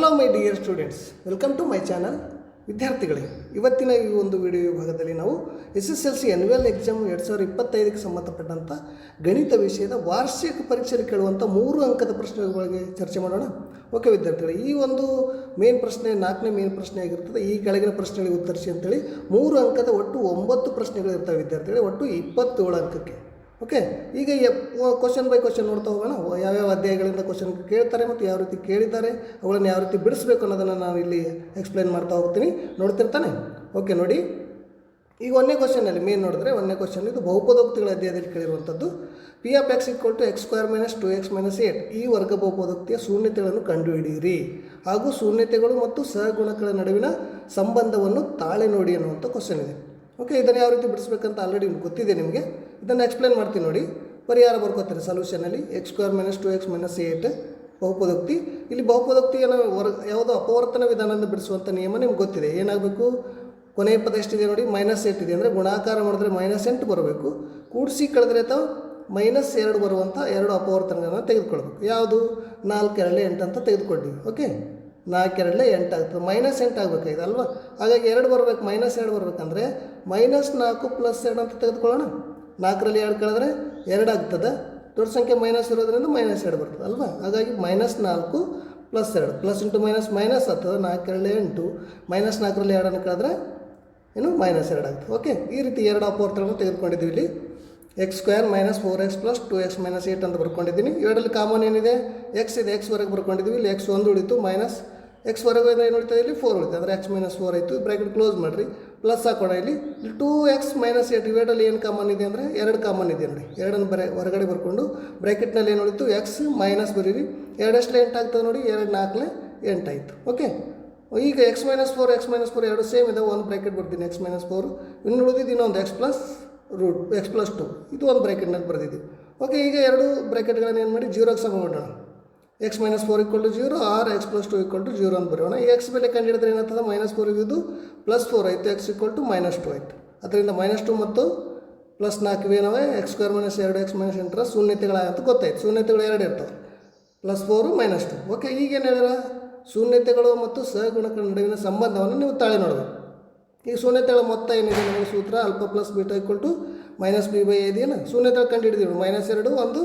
Hello my dear students welcome to my channel ವಿದ್ಯಾರ್ಥಿಗಳೇ, ಇವತ್ತಿನ ಈ ಒಂದು ವಿಡಿಯೋ ವಿಭಾಗದಲ್ಲಿ ನಾವು S S L C annual exam ಎರಡು ಸಾವಿರದ ಇಪ್ಪತ್ತೈದಕ್ಕೆ ಸಂಬಂಧಪಟ್ಟಂಥ ಗಣಿತ ವಿಷಯದ ವಾರ್ಷಿಕ ಪರೀಕ್ಷೆಯಲ್ಲಿ ಕೇಳುವಂಥ ಮೂರು ಅಂಕದ ಪ್ರಶ್ನೆಗಳ ಬಗ್ಗೆ ಚರ್ಚೆ ಮಾಡೋಣ. ಓಕೆ ವಿದ್ಯಾರ್ಥಿಗಳೇ, ಈ ಒಂದು ಮೇನ್ ಪ್ರಶ್ನೆ ನಾಲ್ಕನೇ ಮೇನ್ ಪ್ರಶ್ನೆ ಆಗಿರ್ತದೆ. ಈ ಕೆಳಗಿನ ಪ್ರಶ್ನೆಗಳಿಗೆ ಉತ್ತರಿಸಿ ಅಂತೇಳಿ ಮೂರು ಅಂಕದ ಒಟ್ಟು ಒಂಬತ್ತು ಪ್ರಶ್ನೆಗಳು ಇರ್ತವೆ ವಿದ್ಯಾರ್ಥಿಗಳೇ, ಒಟ್ಟು ಇಪ್ಪತ್ತೇಳು ಅಂಕಕ್ಕೆ. ಓಕೆ ಈಗ ಕ್ವಶನ್ ಬೈ ಕ್ವಶನ್ ನೋಡ್ತಾ ಹೋಗೋಣ. ಯಾವ್ಯಾವ ಅಧ್ಯಾಯಗಳಿಂದ ಕ್ವಶನ್ ಕೇಳ್ತಾರೆ ಮತ್ತು ಯಾವ ರೀತಿ ಕೇಳಿದ್ದಾರೆ, ಅವುಗಳನ್ನು ಯಾವ ರೀತಿ ಬಿಡಿಸ್ಬೇಕು ಅನ್ನೋದನ್ನು ನಾನು ಇಲ್ಲಿ ಎಕ್ಸ್ಪ್ಲೈನ್ ಮಾಡ್ತಾ ಹೋಗ್ತೀನಿ. ನೋಡ್ತಿರ್ತಾನೆ? ಓಕೆ ನೋಡಿ. ಈಗ ಒಂದನೇ ಕ್ವಶನಲ್ಲಿ ಮೇನ್ ನೋಡಿದ್ರೆ ಒಂದನೇ ಕ್ವಶನ್ ಇದು ಬಹುಪದೋಕ್ತಿಗಳ ಅಧ್ಯಾಯದಲ್ಲಿ ಕೇಳಿರುವಂಥದ್ದು P of X equal to X square minus two X minus eight ಈ ವರ್ಗ ಬಹುಪದೋಕ್ತಿಯ ಶೂನ್ಯತೆಗಳನ್ನು ಕಂಡುಹಿಡಿಯಿರಿ. ಹಾಗೂ ಶೂನ್ಯತೆಗಳು ಮತ್ತು ಸಹಗುಣಗಳ ನಡುವಿನ ಸಂಬಂಧವನ್ನು ತಾಳೆ ನೋಡಿ ಅನ್ನುವಂಥ ಕ್ವಶನ್ ಇದೆ. ಓಕೆ ಇದನ್ನು ಯಾವ ರೀತಿ ಬಿಡಿಸ್ಬೇಕಂತ ಆಲ್ರೆಡಿ ಗೊತ್ತಿದೆ ನಿಮಗೆ. ಇದನ್ನು ಎಕ್ಸ್ಪ್ಲೇನ್ ಮಾಡ್ತೀನಿ ನೋಡಿ. ಪರಿಹಾರ ಬರ್ಕೋತಾರೆ ಸೊಲ್ಯೂಷನಲ್ಲಿ X square minus two X minus eight ಬಹುಪದೋಕ್ತಿ. ಇಲ್ಲಿ ಬಹುಪದೋಕ್ತಿಯನ್ನು ವರ್, ಯಾವುದೋ ಅಪವರ್ತನ ವಿಧಾನದಿಂದ ಬಿಡಿಸುವಂಥ ನಿಯಮ ನಿಮ್ಗೆ ಗೊತ್ತಿದೆ. ಏನಾಗಬೇಕು? ಕೊನೆಯ ಪದ ಎಷ್ಟಿದೆ ನೋಡಿ? ಮೈನಸ್ ಏಟ್ ಇದೆ. ಅಂದರೆ ಗುಣಾಕಾರ ಮಾಡಿದ್ರೆ ಮೈನಸ್ ಎಂಟು ಬರಬೇಕು. ಕೂಡಿಸಿ ಕಳೆದ್ರೆ ಅಥವಾ ಮೈನಸ್ ಎರಡು ಬರುವಂಥ ಎರಡು ಅಪವರ್ತನಗಳನ್ನು ತೆಗೆದುಕೊಳ್ಬೇಕು. ಯಾವುದು? ನಾಲ್ಕು ಎರಡೇ ಎಂಟು ಅಂತ ತೆಗೆದುಕೊಂಡಿವಿ ಓಕೆ ನಾಲ್ಕು ಎರಡಲೇ ಎಂಟು ಆಗ್ತದೆ. ಮೈನಸ್ ಎಂಟು ಆಗಬೇಕಾಗಿದೆ, ಅಲ್ವಾ? ಹಾಗಾಗಿ ಎರಡು ಬರಬೇಕು ಮೈನಸ್ ಎರಡು ಬರಬೇಕಂದ್ರೆ ಮೈನಸ್ ನಾಲ್ಕು ಪ್ಲಸ್ ಎರಡು ಅಂತ ತೆಗೆದುಕೊಳ್ಳೋಣ. ನಾಲ್ಕರಲ್ಲಿ ಎರಡು ಕಳೆದ್ರೆ ಎರಡು ಆಗ್ತದೆ. ದೊಡ್ಡ ಸಂಖ್ಯೆ ಮೈನಸ್ ಇರೋದ್ರಿಂದ ಮೈನಸ್ ಎರಡು ಬರ್ತದೆ ಅಲ್ವಾ? ಹಾಗಾಗಿ ಮೈನಸ್ ನಾಲ್ಕು ಪ್ಲಸ್ ಎರಡು. ಪ್ಲಸ್ ಇಂಟು ಮೈನಸ್ ಮೈನಸ್ ಆಗ್ತದೆ. ನಾಲ್ಕರಲ್ಲಿ ಎಂಟು. ಮೈನಸ್ ನಾಲ್ಕರಲ್ಲಿ ಎರಡನ್ನು ಕಳೆದ್ರೆ ಏನು ಮೈನಸ್ ಎರಡು ಆಗ್ತದೆ. ಓಕೆ ಈ ರೀತಿ ಎರಡು ಅಪವರ್ತಗಳನ್ನು ತೆಗೆದುಕೊಂಡಿದ್ದೀವಿ ಇಲ್ಲಿ. X square minus four X plus two X minus eight ಅಂತ ಬರ್ಕೊಂಡಿದ್ದೀನಿ. ಎರಡರಲ್ಲಿ ಕಾಮನ್ ಏನಿದೆ? ಎಕ್ಸ್ ಇದೆ. ಎಕ್ಸ್ವರೆಗೆ ಬರ್ಕೊಂಡಿದ್ದೀವಿ. ಇಲ್ಲಿ ಎಕ್ಸ್ ಒಂದು ಉಳಿತು. ಮೈನಸ್ ಎಕ್ಸ್ವರೆಗೆ ಏನು ಉಳಿತದೆ? ಇಲ್ಲಿ ಫೋರ್ ಉಳಿತು ಅಂದರೆ ಎಕ್ಸ್ ಮೈನಸ್ ಫೋರ್ ಆಯಿತು. ಬ್ರ್ಯಾಕೆಟ್ ಕ್ಲೋಸ್ ಮಾಡಿರಿ. ಪ್ಲಸ್ ಹಾಕೋಣ ಇಲ್ಲಿ. ಟೂ ಎಕ್ಸ್ ಮೈನಸ್ ಏಟ್ ಇವೆರಡಲ್ಲಿ ಏನು ಕಾಮನ್ ಇದೆ ಅಂದರೆ ಎರಡು ಕಾಮನ್ ಇದೆ ನೋಡಿ. ಎರಡನ್ನು ಬರೆ ಹೊರಗಡೆ ಬರ್ಕೊಂಡು ಬ್ರ್ಯಾಕೆಟ್ನಲ್ಲಿ ಏನು ನೋಡಿತ್ತು ಎಕ್ಸ್ ಮೈನಸ್ ಬರೀರಿ. ಎರಡಷ್ಟೇ ಎಂಟು ಆಗ್ತದೆ ನೋಡಿ. ಎರಡು ನಾಲ್ಕಲೆ ಎಂಟಾಯಿತು ಓಕೆ ಈಗ X minus four X minus four ಎರಡು ಸೇಮ್ ಇದೆ ಒಂದು ಬ್ರ್ಯಾಕೆಟ್ ಬರ್ತೀನಿ. ಎಕ್ಸ್ ಮೈನಸ್ ಫೋರ್ ಇನ್ನು ಉಳಿದಿದ್ದು ಇನ್ನೊಂದು X plus root X plus two ಇದು ಒಂದು ಬ್ರ್ಯಾಕೆಟ್ನಲ್ಲಿ ಬರೆದಿದ್ದೀವಿ ಓಕೆ ಈಗ ಎರಡು ಬ್ರ್ಯಾಕೆಟ್ಗಳನ್ನು ಏನು ಮಾಡಿ? ಜೀರೋಗೆ ಸಮ ಮಾಡೋಣ X minus four equal to zero or X plus two equal to zero ಅಂತ ಬರೆಯೋಣ ಈ ಎಕ್ಸ್ ಬೆಲೆ ಕಂಡುಹಿಡಿದ್ರೆ ಏನಾಗ್ತದೆ? ಮೈನಸ್ ಫೋರ್ ಇದ್ದು ಪ್ಲಸ್ ಫೋರ್ ಆಯಿತು. X equal to minus two ಆಯಿತು. ಅದರಿಂದ ಮೈನಸ್ ಟು ಮತ್ತು ಪ್ಲಸ್ ನಾಲ್ಕು ಇವೇನವೆ ಎಕ್ಸ್ ಸ್ಕ್ವೇರ್ ಮೈನಸ್ ಎರಡು ಎಕ್ಸ್ ಮೈನಸ್ ಎಂಟರ ಶೂನ್ಯತೆಗಳಾಗಂತ ಗೊತ್ತಾಯ್ತು. ಶೂನ್ಯತೆಗಳು ಎರಡು ಇರ್ತವೆ. Plus four minus two okay ಈಗೇನು ಹೇಳಿರ ಶೂನ್ಯತೆಗಳು ಮತ್ತು ಸಹಗುಣಗಳ ನಡುವಿನ ಸಂಬಂಧವನ್ನು ನೀವು ತಾಳೆ ನೋಡಬೇಕು. ಈಗ ಶೂನ್ಯತೆಗಳ ಮೊತ್ತ ಏನಿದೆ ನಮಗೆ ಸೂತ್ರ? Alpha plus beta equal to minus B by ಇದೆಯೇನು ಶೂನ್ಯತೆಗಳು ಕಂಡು ಹಿಡಿದೀವಿ ಮೈನಸ್ ಎರಡು, ಒಂದು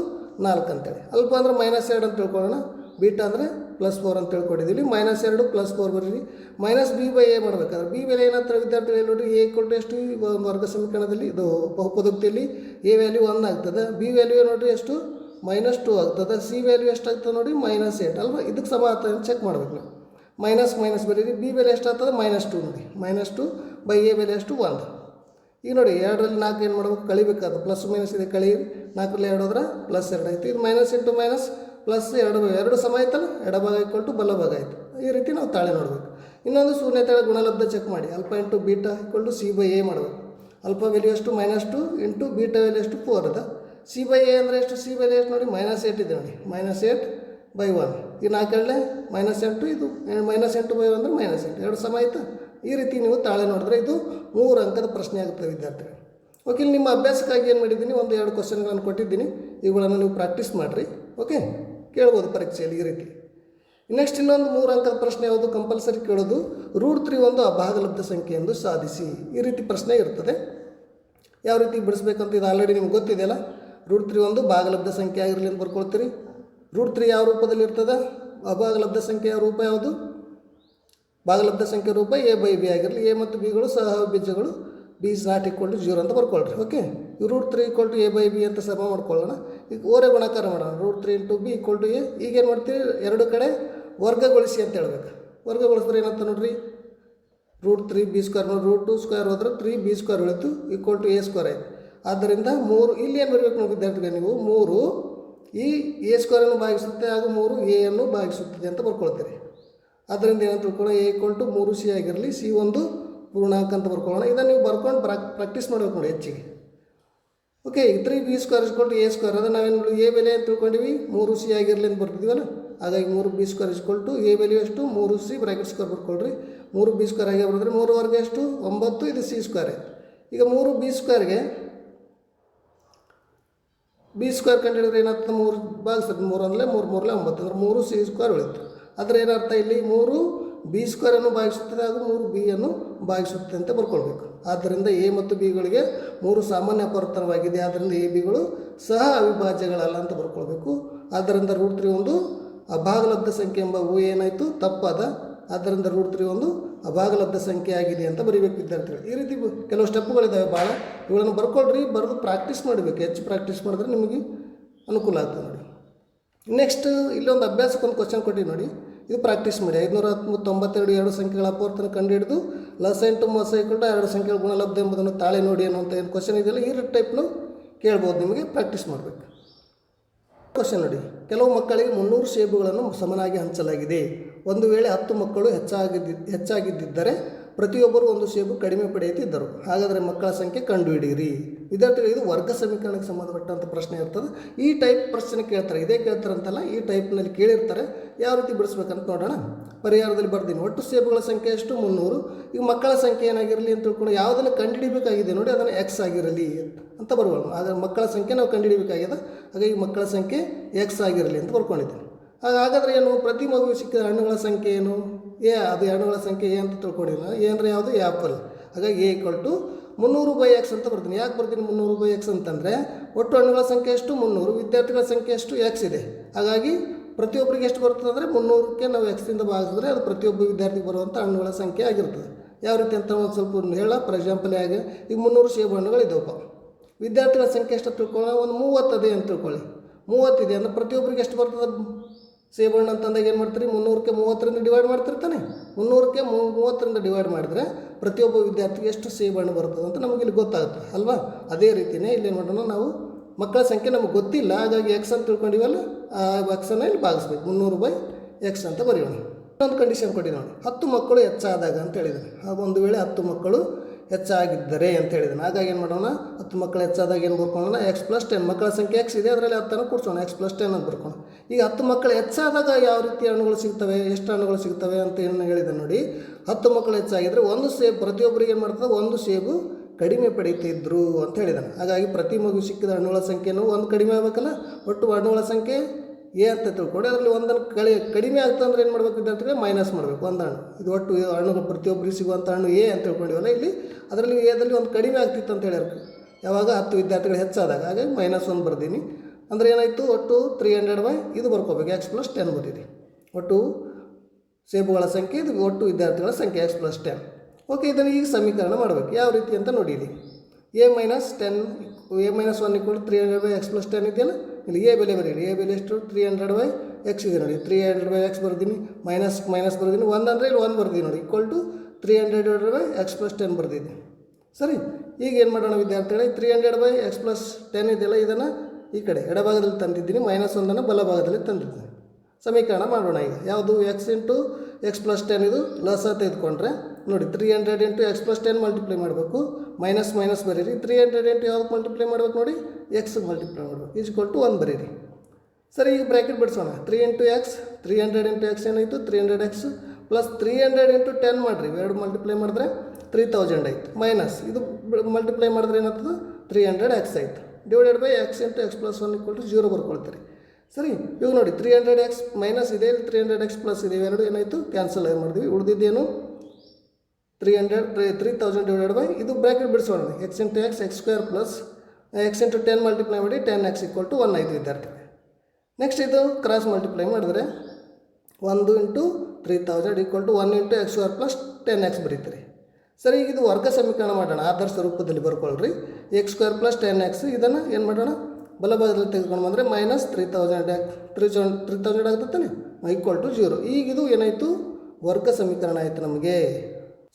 ನಾಲ್ಕು ಅಂತೇಳಿ. ಅಲ್ಪ ಅಂದರೆ ಮೈನಸ್ ಎರಡು ಅಂತ ತಿಳ್ಕೊಳ್ಳೋಣ. ಬೀಟಾ ಅಂದರೆ ಪ್ಲಸ್ ಫೋರ್ ಅಂತ ತಿಳ್ಕೊಂಡಿದ್ದೀವಿ ಮೈನಸ್ ಎರಡು ಪ್ಲಸ್ ಫೋರ್ ಬರೀರಿ. ಮೈನಸ್ ಬಿ ಬೈ ಎ ಮಾಡಬೇಕಾದ್ರೆ. ಬಿ ಬೆಲೆ ಏನಂತಾರೆ ವಿದ್ಯಾರ್ಥಿಗಳು? ನೋಡಿರಿ ಎ ಕೊಟ್ಟು ಎಷ್ಟು? ವರ್ಗ ಸಮೀಕರಣದಲ್ಲಿ, ಇದು ಬಹುಪದೋಕ್ತಿಯಲ್ಲಿ ಎ ವ್ಯಾಲ್ಯೂ ಒನ್ ಆಗ್ತದೆ. ಬಿ ವ್ಯಾಲ್ಯೂ ನೋಡಿರಿ ಎಷ್ಟು? ಮೈನಸ್ ಟು ಆಗ್ತದೆ. ಸಿ ವ್ಯಾಲ್ಯೂ ಎಷ್ಟಾಗ್ತದೆ ನೋಡಿ? ಮೈನಸ್ ಏಟ್ ಅಲ್ವಾ? ಇದಕ್ಕೆ ಸಮ ಆಗ್ತದೆ ಚೆಕ್ ಮಾಡಬೇಕು ನಾವು. ಮೈನಸ್ ಮೈನಸ್ ಬರೀರಿ. ಬಿ ಬೆಲೆ ಎಷ್ಟಾಗ್ತದೆ? ಮೈನಸ್ ಟು ನೋಡಿ. ಮೈನಸ್ ಟು ಬೈ ಎ ಬೆಲೆ ಎಷ್ಟು? ಒಂದು ಈಗ ನೋಡಿ, ಎರಡರಲ್ಲಿ ನಾಲ್ಕು ಏನು ಮಾಡಬೇಕು? ಕಳಿಬೇಕಾದ್ರೆ ಪ್ಲಸ್ ಮೈನಸ್ ಇದೆ, ಕಳಿ. ನಾಲ್ಕರಲ್ಲಿ ಎರಡು ಹೋದ್ರೆ ಪ್ಲಸ್ ಎರಡು ಆಯಿತು. ಇದು ಮೈನಸ್ ಇಂಟು ಮೈನಸ್ ಪ್ಲಸ್ ಎರಡು ಎರಡು ಸಮ ಆಯ್ತಲ್ಲ? ಎಡಭಾಗ ಇಕ್ವಲ್ ಟು ಬಲಭಾಗ ಆಯಿತು. ಈ ರೀತಿ ನಾವು ತಾಳೆ ನೋಡಬೇಕು. ಇನ್ನೊಂದು ಶೂನ್ಯತೆಗಳ ಗುಣಲಬ್ಧ ಚೆಕ್ ಮಾಡಿ. Alpha into beta equal C by A ಮಾಡಬೇಕು. ಅಲ್ಪ ವ್ಯಾಲ್ಯೂ ಎಷ್ಟು? Minus two into beta value ಎಷ್ಟು? ಫೋರ್ ಅದ. ಸಿ ಬೈ ಎ ಅಂದರೆ ಎಷ್ಟು? ಸಿ ಬೈ ಎಷ್ಟು ನೋಡಿ? ಮೈನಸ್ ಏಟ್ ಇದೆ ನೋಡಿ. ಮೈನಸ್ ಏಟ್ ಬೈ ಒನ್ ಈ ನಾಲ್ಕರಲ್ಲೇ ಮೈನಸ್ ಎಂಟು ಇದು. ಮೈನಸ್ ಎಂಟು ಬೈ ಅಂದರೆ ಮೈನಸ್ ಎಂಟು. ಎರಡು ಸಮ ಆಯಿತಾ? ಈ ರೀತಿ ನೀವು ತಾಳೆ ನೋಡಿದ್ರೆ ಇದು ಮೂರು ಅಂಕದ ಪ್ರಶ್ನೆ ಆಗುತ್ತೆ ವಿದ್ಯಾರ್ಥಿಗಳು. ಓಕೆ ಇಲ್ಲಿ ನಿಮ್ಮ ಅಭ್ಯಾಸಕ್ಕಾಗಿ ಏನು ಮಾಡಿದ್ದೀನಿ? ಒಂದು ಎರಡು ಕ್ವಶನ್ಗಳನ್ನು ಕೊಟ್ಟಿದ್ದೀನಿ. ಇವುಗಳನ್ನು ನೀವು ಪ್ರಾಕ್ಟೀಸ್ ಮಾಡಿರಿ. ಓಕೆ ಕೇಳ್ಬೋದು ಪರೀಕ್ಷೆಯಲ್ಲಿ ಈ ರೀತಿ. ನೆಕ್ಸ್ಟ್ ಇನ್ನೊಂದು ಮೂರು ಅಂಕದ ಪ್ರಶ್ನೆ ಯಾವುದು? ಕಂಪಲ್ಸರಿ ಕೇಳೋದು. ರೂಟ್ ತ್ರೀ ಒಂದು ಅಭಾಗಲಬ್ಧ ಸಂಖ್ಯೆ ಎಂದು ಸಾಧಿಸಿ. ಈ ರೀತಿ ಪ್ರಶ್ನೆ ಇರ್ತದೆ. ಯಾವ ರೀತಿ ಬಿಡಿಸ್ಬೇಕಂತ ಇದು ಆಲ್ರೆಡಿ ನಿಮ್ಗೆ ಗೊತ್ತಿದೆಯಲ್ಲ? ರೂಟ್ ತ್ರೀ ಒಂದು ಭಾಗಲಬ್ಧ ಸಂಖ್ಯೆ ಆಗಿರಲಿ ಅಂತ ಬರ್ಕೊಳ್ತೀರಿ. ರೂಟ್ ತ್ರೀ ಯಾವ ರೂಪದಲ್ಲಿ ಇರ್ತದೆ? ಅಭಾಗಲಬ್ಧ ಸಂಖ್ಯೆಯ ರೂಪ ಯಾವುದು? ಭಾಗಲಬ್ಧ ಸಂಖ್ಯೆ ರೂಪ ಎ ಬೈ ಬಿ ಆಗಿರಲಿ ಎ ಮತ್ತು ಬಿಗಳು ಸಹ ಬೀಜಗಳು B is not equal to zero ಅಂತ ಬರ್ಕೊಳ್ರಿ okay root three equal to A by B ಅಂತ ಸಮ ಮಾಡ್ಕೊಳ್ಳೋಣ. ಈಗ ಓರೆ ಗುಣಾಕಾರ ಮಾಡೋಣ root three into B equal to A ಈಗೇನು ಮಾಡ್ತೀವಿ ಎರಡು ಕಡೆ ವರ್ಗಗೊಳಿಸಿ ಅಂತ ಹೇಳ್ಬೇಕು. ವರ್ಗಗೊಳಿಸಿದ್ರೆ ಏನಂತ ನೋಡ್ರಿ? ರೂಟ್ ತ್ರೀ ಬಿ ಸ್ಕ್ವೇರ್ ನೋಡಿ ರೂಟ್ ಟು ಸ್ಕ್ವೇರ್ ಹೋದ್ರೆ ತ್ರೀ ಬಿ ಸ್ಕ್ವೇರ್ ಉಳಿತು ಈಕ್ವಲ್ ಟು ಎ ಸ್ಕ್ವೇರ್ ಆಯಿತು. ಆದ್ದರಿಂದ ಮೂರು, ಇಲ್ಲಿ ಏನು ಬರಬೇಕು ನೋಡಿ ವಿದ್ಯಾರ್ಥಿಗಳು ನೀವು, ಮೂರು ಈ ಎ ಸ್ಕ್ವೇರನ್ನು ಭಾಗಿಸುತ್ತೆ ಹಾಗೂ ಮೂರು ಎ ಅನ್ನು ಭಾಗಿಸುತ್ತದೆ ಅಂತ ಬರ್ಕೊಳ್ತೀರಿ. ಆದ್ದರಿಂದ ಏನಂತ ತಿಳ್ಕೊಳ್ಳೋಣ ಎ ಈಕ್ವಲ್ ಟು ಮೂರು ಸಿ ಆಗಿರಲಿ, ಸಿ ಒಂದು ಪೂರ್ಣಾಂಕ ಅಂತ ಬರ್ಕೊಳ್ಳೋಣ. ಇದನ್ನು ನೀವು ಬರ್ಕೊಂಡು ಪ್ರಾಕ್, ಪ್ರಾಕ್ಟೀಸ್ ಮಾಡಬೇಕು ನೋಡಿ ಹೆಚ್ಚಿಗೆ. ಓಕೆ ತ್ರೀ ಬಿ ಸ್ಕ್ವೇರ್ ಇಸ್ಕೊಟ್ಟು ಎ ಸ್ಕ್ವೇರ್ ಅದೇ ನಾವೇನು ಎ ಬೆಲೆ ಅಂತ ತಿಳ್ಕೊಂಡಿವಿ. ಮೂರು ಸಿ ಆಗಿರಲಿ ಅಂತ ಬರ್ತಿದ್ದೀವಲ್ಲ ಹಾಗಾಗಿ ಮೂರು ಬಿ ಸ್ಕ್ವೇರ್ ಇಸ್ಕೊಟ್ಟು ಎ ಬೆಲೆ ಎಷ್ಟು? ಮೂರು ಸಿ ಬ್ರಾಕೆಟ್ ಸ್ಕ್ವೇರ್ ಬರ್ಕೊಳ್ರಿ. ಮೂರು ಬಿ ಸ್ಕ್ವೇರ್ ಆಗಿ ಬರೆದ್ರೆ ಮೂರು ವರ್ಗ ಎಷ್ಟು? ಒಂಬತ್ತು, ಇದು ಸಿ ಸ್ಕ್ವೇರ್ ಈಗ ಮೂರು ಬಿ ಸ್ಕ್ವೇರ್ಗೆ ಬಿ ಸ್ಕ್ವೇರ್ ಕಂಡು ಹಿಡಿದ್ರೆ ಏನಾಗ್ತದೆ? ಮೂರು ಭಾಗಿಸ್ತದೆ. ಮೂರು ಅಂದರೆ ಮೂರು, ಮೂರಲ್ಲೇ ಒಂಬತ್ತು. ಅಂದರೆ ಮೂರು ಸಿ ಸ್ಕ್ವೇರ್ ಉಳಿತು ಅದರ ಏನರ್ಥ ಇಲ್ಲಿ ಮೂರು ಬಿ ಸ್ಕ್ವೇರನ್ನು ಭಾಗಿಸುತ್ತದೆ ಹಾಗೂ ಮೂರು ಬಿ ಅನ್ನು ಭಾಗಿಸುತ್ತದೆ ಅಂತ ಬರ್ಕೊಳ್ಬೇಕು. ಆದ್ದರಿಂದ ಎ ಮತ್ತು ಬಿಗಳಿಗೆ ಮೂರು ಸಾಮಾನ್ಯ ಅಪವರ್ತನವಾಗಿದೆ. ಆದ್ದರಿಂದ ಎ ಬಿಗಳು ಸಹ ಅವಿಭಾಜ್ಯಗಳಲ್ಲ ಅಂತ ಬರ್ಕೊಳ್ಬೇಕು. ಆದ್ದರಿಂದ ರೂಟ್ ತ್ರೀ ಒಂದು ಅಭಾಗಲಬ್ಧ ಸಂಖ್ಯೆ ಎಂಬ ಊ ಏನಾಯಿತು? ತಪ್ಪಾದ. ಆದ್ದರಿಂದ ರೂಟ್ ತ್ರೀ ಒಂದು ಅಭಾಗಲಬ್ಧ ಸಂಖ್ಯೆ ಆಗಿದೆ ಅಂತ ಬರೀಬೇಕು ವಿದ್ಯಾರ್ಥಿಗಳು. ಈ ರೀತಿ ಕೆಲವು ಸ್ಟೆಪ್ಗಳಿದ್ದಾವೆ ಭಾಳ ಇವುಗಳನ್ನು ಬರ್ಕೊಳ್ರಿ, ಬರೆದು ಪ್ರಾಕ್ಟೀಸ್ ಮಾಡಬೇಕು. ಹೆಚ್ಚು ಪ್ರಾಕ್ಟೀಸ್ ಮಾಡಿದ್ರೆ ನಿಮಗೆ ಅನುಕೂಲ ಆಗ್ತದೆ ನೆಕ್ಸ್ಟ್ ಇಲ್ಲೊಂದು ಅಭ್ಯಾಸಕ್ಕೊಂದು ಕ್ವಶನ್ ಕೊಟ್ಟಿ ನೋಡಿ. ಇದು ಪ್ರಾಕ್ಟೀಸ್ ಮಾಡಿ. ಐದುನೂರ ಹತ್ತು ತೊಂಬತ್ತೆರಡು ಎರಡು ಸಂಖ್ಯೆಗಳ ಅಪವರ್ತನ ಕಂಡುಹಿಡಿದು ಲಸ ಎಂಟು ಮೋಸ ಇಕ್ವಲ್ ಎರಡು ಸಂಖ್ಯೆಗಳ ಗುಣಲಬ್ಧ ಎಂಬುದನ್ನು ತಾಳೆ ನೋಡಿ ಅನ್ನುವಂಥ ಏನು ಕ್ವಶನ್ ಇದೆಯಲ್ಲ, ಈ ಟೈಪ್ನು ಕೇಳ್ಬೋದು ನಿಮಗೆ ಪ್ರಾಕ್ಟೀಸ್ ಮಾಡಬೇಕು. ಕ್ವಶನ್ ನೋಡಿ. ಕೆಲವು ಮಕ್ಕಳಿಗೆ ಮುನ್ನೂರು ಸೇಬುಗಳನ್ನು ಸಮನಾಗಿ ಹಂಚಲಾಗಿದೆ. ಒಂದು ವೇಳೆ ಹತ್ತು ಮಕ್ಕಳು ಹೆಚ್ಚಾಗಿದ್ದ, ಹೆಚ್ಚಾಗಿದ್ದಿದ್ದರೆ ಪ್ರತಿಯೊಬ್ಬರು ಒಂದು ಸೇಬು ಕಡಿಮೆ ಪಡೆಯುತ್ತಿದ್ದರು. ಹಾಗಾದರೆ ಮಕ್ಕಳ ಸಂಖ್ಯೆ ಕಂಡುಹಿಡಿಯಿರಿ. ವಿದ್ಯಾರ್ಥಿಗಳು, ಇದು ವರ್ಗ ಸಮೀಕರಣಕ್ಕೆ ಸಂಬಂಧಪಟ್ಟಂಥ ಪ್ರಶ್ನೆ ಇರ್ತದೆ. ಈ ಟೈಪ್ ಪ್ರಶ್ನೆ ಕೇಳ್ತಾರೆ. ಇದೇ ಕೇಳ್ತಾರಂತಲ್ಲ, ಈ ಟೈಪ್ನಲ್ಲಿ ಕೇಳಿರ್ತಾರೆ. ಯಾವ ರೀತಿ ಬಿಡಿಸ್ಬೇಕಂತ ನೋಡೋಣ. ಪರಿಹಾರದಲ್ಲಿ ಬರ್ತೀನಿ. ಒಟ್ಟು ಸೇಬುಗಳ ಸಂಖ್ಯೆ ಎಷ್ಟು? ಮುನ್ನೂರು. ಈಗ ಮಕ್ಕಳ ಸಂಖ್ಯೆ ಏನಾಗಿರಲಿ ಅಂತ ತಿಳ್ಕೊಂಡು ಯಾವುದನ್ನು ಕಂಡುಹಿಡಬೇಕಾಗಿದೆ ನೋಡಿ, ಅದನ್ನು ಎಕ್ಸ್ ಆಗಿರಲಿ ಅಂತ ಬರ್ಬೋದು ಆದರೆ ಮಕ್ಕಳ ಸಂಖ್ಯೆ ನಾವು ಕಂಡುಹಿಡಿಬೇಕಾಗಿದೆ. ಹಾಗಾಗಿ ಮಕ್ಕಳ ಸಂಖ್ಯೆ ಎಕ್ಸ್ ಆಗಿರಲಿ ಅಂತ ಬರ್ಕೊಂಡಿದ್ದೀನಿ. ಹಾಗಾದರೆ ಹಾಗಾದ್ರೆ ಏನು? ಪ್ರತಿ ಮಗುವಿಗೆ ಸಿಕ್ಕಿದ ಹಣ್ಣುಗಳ ಸಂಖ್ಯೆ ಏನು? ಎ ಅದು ಹಣ್ಣುಗಳ ಸಂಖ್ಯೆ ಏನು ಅಂತ ತಿಳ್ಕೊಂಡಿಲ್ಲ. ಏನರ ಯಾವುದು? ಆ್ಯಪಲ್ ಹಾಗಾಗಿ ಎ ಈಕ್ವಲ್ ಟು ಮುನ್ನೂರು ಬೈ ಎಕ್ಸ್ ಅಂತ ಬರ್ತೀನಿ. ಯಾಕೆ ಬರ್ತೀನಿ ಮುನ್ನೂರು ಬೈ ಎಕ್ಸ್ ಅಂತಂದರೆ ಒಟ್ಟು ಹಣ್ಣುಗಳ ಸಂಖ್ಯೆ ಎಷ್ಟು? ಮುನ್ನೂರು. ವಿದ್ಯಾರ್ಥಿಗಳ ಸಂಖ್ಯೆ ಎಷ್ಟು? ಎಕ್ಸ್ ಇದೆ. ಹಾಗಾಗಿ ಪ್ರತಿಯೊಬ್ಬರಿಗೆ ಎಷ್ಟು ಬರ್ತದೆ ಅಂದರೆ ಮುನ್ನೂರಕ್ಕೆ ನಾವು ಎಕ್ಸಿಂದ ಭಾಗಿಸಿದ್ರೆ ಅದು ಪ್ರತಿಯೊಬ್ಬ ವಿದ್ಯಾರ್ಥಿಗೆ ಬರುವಂಥ ಹಣ್ಣುಗಳ ಸಂಖ್ಯೆ ಆಗಿರ್ತದೆ. ಯಾವ ರೀತಿ ಅಂತ ಒಂದು ಸ್ವಲ್ಪ ಹೇಳ. ಫಾರ್ ಎಕ್ಸಾಂಪಲ್ ಹೇಗೆ? ಈಗ ಮುನ್ನೂರು ಸೇಬು ಹಣ್ಣುಗಳಿದ್ದಾವಪ್ಪ ವಿದ್ಯಾರ್ಥಿಗಳ ಸಂಖ್ಯೆ ಎಷ್ಟು ತಿಳ್ಕೊಳ್ಳೋಣ. ಒಂದು ಮೂವತ್ತದೇ ಅಂತ ತಿಳ್ಕೊಳ್ಳಿ. ಮೂವತ್ತಿದೆ ಅಂದರೆ ಪ್ರತಿಯೊಬ್ಬರಿಗೆ ಎಷ್ಟು ಬರ್ತದೆ? ಸೇಬಣ್ಣು ಅಂತಂದಾಗ ಏನು ಮಾಡ್ತೀರಿ? ಮುನ್ನೂರಕ್ಕೆ ಮೂವತ್ತರಿಂದ ಡಿವೈಡ್ ಮಾಡ್ತಿರ್ತಾನೆ. ಮುನ್ನೂರಕ್ಕೆ ಮೂವತ್ತರಿಂದ ಡಿವೈಡ್ ಮಾಡಿದ್ರೆ ಪ್ರತಿಯೊಬ್ಬ ವಿದ್ಯಾರ್ಥಿಗೆ ಎಷ್ಟು ಸೇಬಣ್ಣು ಬರ್ತದೆ ಅಂತ ನಮಗೆ ಇಲ್ಲಿ ಗೊತ್ತಾಗುತ್ತೆ, ಅಲ್ವಾ? ಅದೇ ರೀತಿಯೇ ಇಲ್ಲಿ ಏನು ಮಾಡೋಣ ನಾವು, ಮಕ್ಕಳ ಸಂಖ್ಯೆ ನಮಗೆ ಗೊತ್ತಿಲ್ಲ, ಹಾಗಾಗಿ ಎಕ್ಸ್ ಅಂತ ತಿಳ್ಕೊಂಡಿವಲ್ಲ, ಆ ಎಕ್ಸನ್ನು ಇಲ್ಲಿ ಭಾಗಿಸ್ಬೇಕು. ಮುನ್ನೂರು ಬೈ ಎಕ್ಸ್ ಅಂತ ಬರೆಯೋಣ. ಇನ್ನೊಂದು ಕಂಡೀಷನ್ ಕೊಡಿ ನೋಡಿ. ಹತ್ತು ಮಕ್ಕಳು ಹೆಚ್ಚಾದಾಗ ಅಂತ ಹೇಳಿದ್ದಾರೆ ಒಂದು ವೇಳೆ ಹತ್ತು ಮಕ್ಕಳು ಹೆಚ್ಚಾಗಿದ್ದರೆ ಅಂತ ಹೇಳಿದ್ದಾನೆ ಹಾಗಾಗಿ ಏನು ಮಾಡೋಣ? ಹತ್ತು ಮಕ್ಕಳು ಹೆಚ್ಚಾದಾಗ ಏನು ಬರ್ಕೊಳೋಣ? ಎಕ್ಸ್ ಪ್ಲಸ್ ಟೆನ್ ಮಕ್ಕಳ ಸಂಖ್ಯೆ ಎಕ್ಸ್ ಇದೆ, ಅದರಲ್ಲಿ ಹತ್ತನ್ನು ಕೂಡ್ಸೋಣ. ಎಕ್ಸ್ ಪ್ಲಸ್ ಟೆನ್ ಅಂತ ಬರ್ಕೊಂಡು ಈಗ ಹತ್ತು ಮಕ್ಕಳು ಹೆಚ್ಚಾದಾಗ ಯಾವ ರೀತಿ ಹಣ್ಣುಗಳು ಸಿಗ್ತವೆ? ಎಷ್ಟು ಹಣ್ಣುಗಳು ಸಿಗ್ತವೆ ಅಂತ ಏನು ಹೇಳಿದೆ ನೋಡಿ. ಹತ್ತು ಮಕ್ಕಳು ಹೆಚ್ಚಾಗಿದ್ದರೆ ಒಂದು ಸೇಬು ಪ್ರತಿಯೊಬ್ಬರಿಗೆ ಏನು ಮಾಡ್ತದೆ? ಒಂದು ಸೇಬು ಕಡಿಮೆ ಪಡೀತಿದ್ರು ಅಂತ ಹೇಳಿದ್ದಾನೆ ಹಾಗಾಗಿ ಪ್ರತಿ ಮಗು ಸಿಕ್ಕಿದ ಹಣ್ಣುಗಳ ಸಂಖ್ಯೆನೂ ಒಂದು ಕಡಿಮೆ ಆಗಬೇಕಲ್ಲ? ಒಟ್ಟು ಹಣ್ಣುಗಳ ಸಂಖ್ಯೆ ಎ ಅಂತ ತಿಳ್ಕೊಂಡು ಅದರಲ್ಲಿ ಒಂದನ್ನು ಕಳೆ, ಕಡಿಮೆ ಆಗ್ತಂದ್ರೆ ಏನು ಮಾಡಬೇಕು ವಿದ್ಯಾರ್ಥಿಗಳಿಗೆ ಮೈನಸ್ ಮಾಡಬೇಕು, ಒಂದು ಹಣ್ಣು. ಇದು ಒಟ್ಟು ಹಣ್ಣು ಪ್ರತಿಯೊಬ್ಬರಿಗೆ ಸಿಗುವಂಥ ಹಣ್ಣು ಎ ಅಂತ ತಿಳ್ಕೊಂಡಿವಲ್ಲ ಇಲ್ಲಿ. ಅದರಲ್ಲಿ ಎದಲ್ಲಿ ಒಂದು ಕಡಿಮೆ ಆಗ್ತಿತ್ತು ಅಂತ ಹೇಳ್ಯಾರ. ಯಾವಾಗ ಹತ್ತು ವಿದ್ಯಾರ್ಥಿಗಳು ಹೆಚ್ಚಾದಾಗ ಹಾಗೆ ಮೈನಸ್ ಒಂದು ಬರ್ದೀನಿ. ಅಂದರೆ ಏನಾಯಿತು? ಒಟ್ಟು ತ್ರೀ ಹಂಡ್ರೆಡ್ ಬೈ ಇದು ಬರ್ಕೋಬೇಕು ಎಕ್ಸ್ ಪ್ಲಸ್ ಟೆನ್ ಬಂದಿದೆ ಒಟ್ಟು ಸೇಬುಗಳ ಸಂಖ್ಯೆ, ಇದು ಒಟ್ಟು ವಿದ್ಯಾರ್ಥಿಗಳ ಸಂಖ್ಯೆ ಎಕ್ಸ್ ಪ್ಲಸ್ ಟೆನ್ ಓಕೆ ಇದನ್ನು ಈಗ ಸಮೀಕರಣ ಮಾಡಬೇಕು. ಯಾವ ರೀತಿ ಅಂತ ನೋಡಿ ಇಲ್ಲಿ A minus ten A minus one equal three hundred by X plus ten ಇದೆಯಲ್ಲ? ಇಲ್ಲಿ ಎ ಬೆಲೆ ಬರೀರಿ ಎ ಬೆಲೆ ಎಷ್ಟು? ತ್ರೀ ಹಂಡ್ರೆಡ್ ಬೈ ಎಕ್ಸ್ ಇದೆ ನೋಡಿ. ತ್ರೀ ಹಂಡ್ರೆಡ್ ಬೈ ಎಕ್ಸ್ ಬರ್ತೀನಿ ಮೈನಸ್ ಮೈನಸ್ ಬರ್ತೀನಿ ಒಂದು ಅಂದರೆ ಇಲ್ಲಿ ಒಂದು ಬರ್ದೀನಿ ನೋಡಿ. Equal to three hundred by X plus ten ಬರ್ದಿದ್ದೀನಿ ಸರಿ? ಈಗ ಏನು ಮಾಡೋಣ ವಿದ್ಯಾರ್ಥಿಗಳೇ? Three hundred by X plus ten ಇದೆಯಲ್ಲ, ಇದನ್ನು ಈ ಕಡೆ ಎಡಭಾಗದಲ್ಲಿ ತಂದಿದ್ದೀನಿ. ಮೈನಸ್ ಒಂದನ್ನು ಬಲಭಾಗದಲ್ಲಿ ತಂದಿದ್ದೀನಿ. ಸಮೀಕರಣ ಮಾಡೋಣ ಈಗ. ಯಾವುದು? X into X plus ten ಇದು ಲಸ ತೆಗೆದುಕೊಂಡ್ರೆ, ನೋಡಿ three hundred into X plus ten multiply ಮಾಡಬೇಕು. ಮೈನಸ್ ಮೈನಸ್ ಬರೀರಿ. ತ್ರೀ ಹಂಡ್ರೆಡ್ ಇಂಟು ಯಾವ್ದು ಮಲ್ಟಿಪ್ಲೈ ಮಾಡಬೇಕು ನೋಡಿ? X multiply is to one ಬರೀರಿ. ಸರಿ, ಈಗ bracket ಬಿಡಿಸೋಣ. Three into X three hundred into X ಏನಾಯಿತು? Three hundred X plus three hundred into ten ಮಾಡಿರಿ. ಎರಡು ಮಲ್ಟಿಪ್ಲೈ ಮಾಡಿದ್ರೆ ತ್ರೀ ತೌಸಂಡ್ ಆಯಿತು. ಮೈನಸ್ ಇದು ಮಲ್ಟಿಪ್ಲೈ ಮಾಡಿದ್ರೆ ಏನಾಗ್ತದೆ? ತ್ರೀ ಹಂಡ್ರೆಡ್ ಎಕ್ಸ್ ಆಯಿತು. Divided by X into X plus one equal to zero ಬರ್ಕೊಳ್ತೀರಿ. ಸರಿ, ಇವಾಗ ನೋಡಿ ತ್ರೀ ಹಂಡ್ರೆಡ್ ಎಕ್ಸ್ ಮೈನಸ್ ಇದೆ ಇಲ್ಲಿ ತ್ರೀ ಹಂಡ್ರೆಡ್ ಎಕ್ಸ್ ಪ್ಲಸ್ ಇದೆ. ಇವೆರಡು ಏನಾಯಿತು? ಕ್ಯಾನ್ಸಲ್ ಮಾಡಿದ್ವಿ. ಉಳಿದಿದ್ದೇನು? Three hundred three three thousand divided by ಇದು bracket ಬಿಡಿಸೋಣ. X into X X square plus X into ten multiply ಮಾಡಿ ten X equal to one ಆಯಿತು ವಿದ್ಯಾರ್ಥಿ ನೆಕ್ಸ್ಟ್ ಇದು ಕ್ರಾಸ್ ಮಲ್ಟಿಪ್ಲೈ ಮಾಡಿದ್ರೆ ಒಂದು into three thousand equal to one into X or plus ten X ಬರೀತೀರಿ. ಸರಿ, ಈಗ ಇದು ವರ್ಗ ಸಮೀಕರಣ ಮಾಡೋಣ. ಆದರ್ಶ ರೂಪದಲ್ಲಿ ಬರ್ಕೊಳ್ಳ್ರಿ X square plus ten X ಇದನ್ನು ಏನು ಮಾಡೋಣ? ಬಲಭಾಗದಲ್ಲಿ ತೆಗೆದುಕೊಂಡು ಬಂದರೆ minus three thousand three thousand three thousand ಆಗುತ್ತೆ ಈಕ್ವಲ್ ಟು ಜೀರೋ ಈಗ ಇದು ಏನಾಯಿತು? ವರ್ಗ ಸಮೀಕರಣ ಆಯಿತು ನಮಗೆ.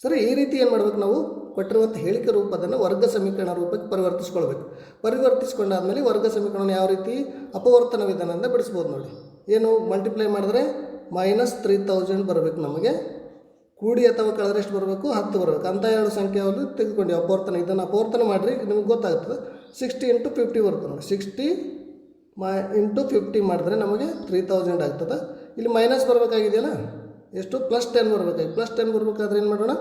ಸರಿ, ಈ ರೀತಿ ಏನು ಮಾಡ್ಬೇಕು ನಾವು? ಕೊಟ್ಟಿರುವಂಥ ಹೇಳಿಕೆ ರೂಪದನ್ನು ವರ್ಗ ಸಮೀಕರಣ ರೂಪಕ್ಕೆ ಪರಿವರ್ತಿಸ್ಕೊಳ್ಬೇಕು. ಪರಿವರ್ತಿಸ್ಕೊಂಡಾದ್ಮೇಲೆ ವರ್ಗ ಸಮೀಕರಣ ಯಾವ ರೀತಿ? ಅಪವರ್ತನ ವಿಧಾನದಿಂದ ಬಿಡಿಸ್ಬೋದು ನೋಡಿ. ಏನು? ಮಲ್ಟಿಪ್ಲೈ ಮಾಡಿದ್ರೆ ಮೈನಸ್ ತ್ರೀ ತೌಸಂಡ್ ಬರಬೇಕು ನಮಗೆ. ಕೂಡಿ ಅಥವಾ ಕಳೆದ್ರೆ ಎಷ್ಟು ಬರಬೇಕು? ಹತ್ತು ಬರಬೇಕು. ಅಂತ ಎರಡು ಸಂಖ್ಯೆ ಅವರು ತೆಗೆದುಕೊಂಡು. ಅಪವರ್ತನ, ಇದನ್ನು ಅಪವರ್ತನ ಮಾಡಿರಿ, ನಿಮ್ಗೆ ಗೊತ್ತಾಗ್ತದೆ. ಸಿಕ್ಸ್ಟಿ ಇಂಟು ಫಿಫ್ಟಿ ಬರುತ್ತೆ ನೋಡಿ. ಸಿಕ್ಸ್ಟಿ ಮೈ ಇಂಟು ಫಿಫ್ಟಿ ಮಾಡಿದ್ರೆ ನಮಗೆ ತ್ರೀ ತೌಸಂಡ್ ಆಗ್ತದೆ. ಇಲ್ಲಿ ಮೈನಸ್ ಬರಬೇಕಾಗಿದೆಯಲ್ಲ? ಎಷ್ಟು? ಪ್ಲಸ್ ಟೆನ್ ಬರಬೇಕಾಗಿ ಪ್ಲಸ್ ಟೆನ್ ಬರಬೇಕಾದ್ರೆ ಏನು ಮಾಡೋಣ?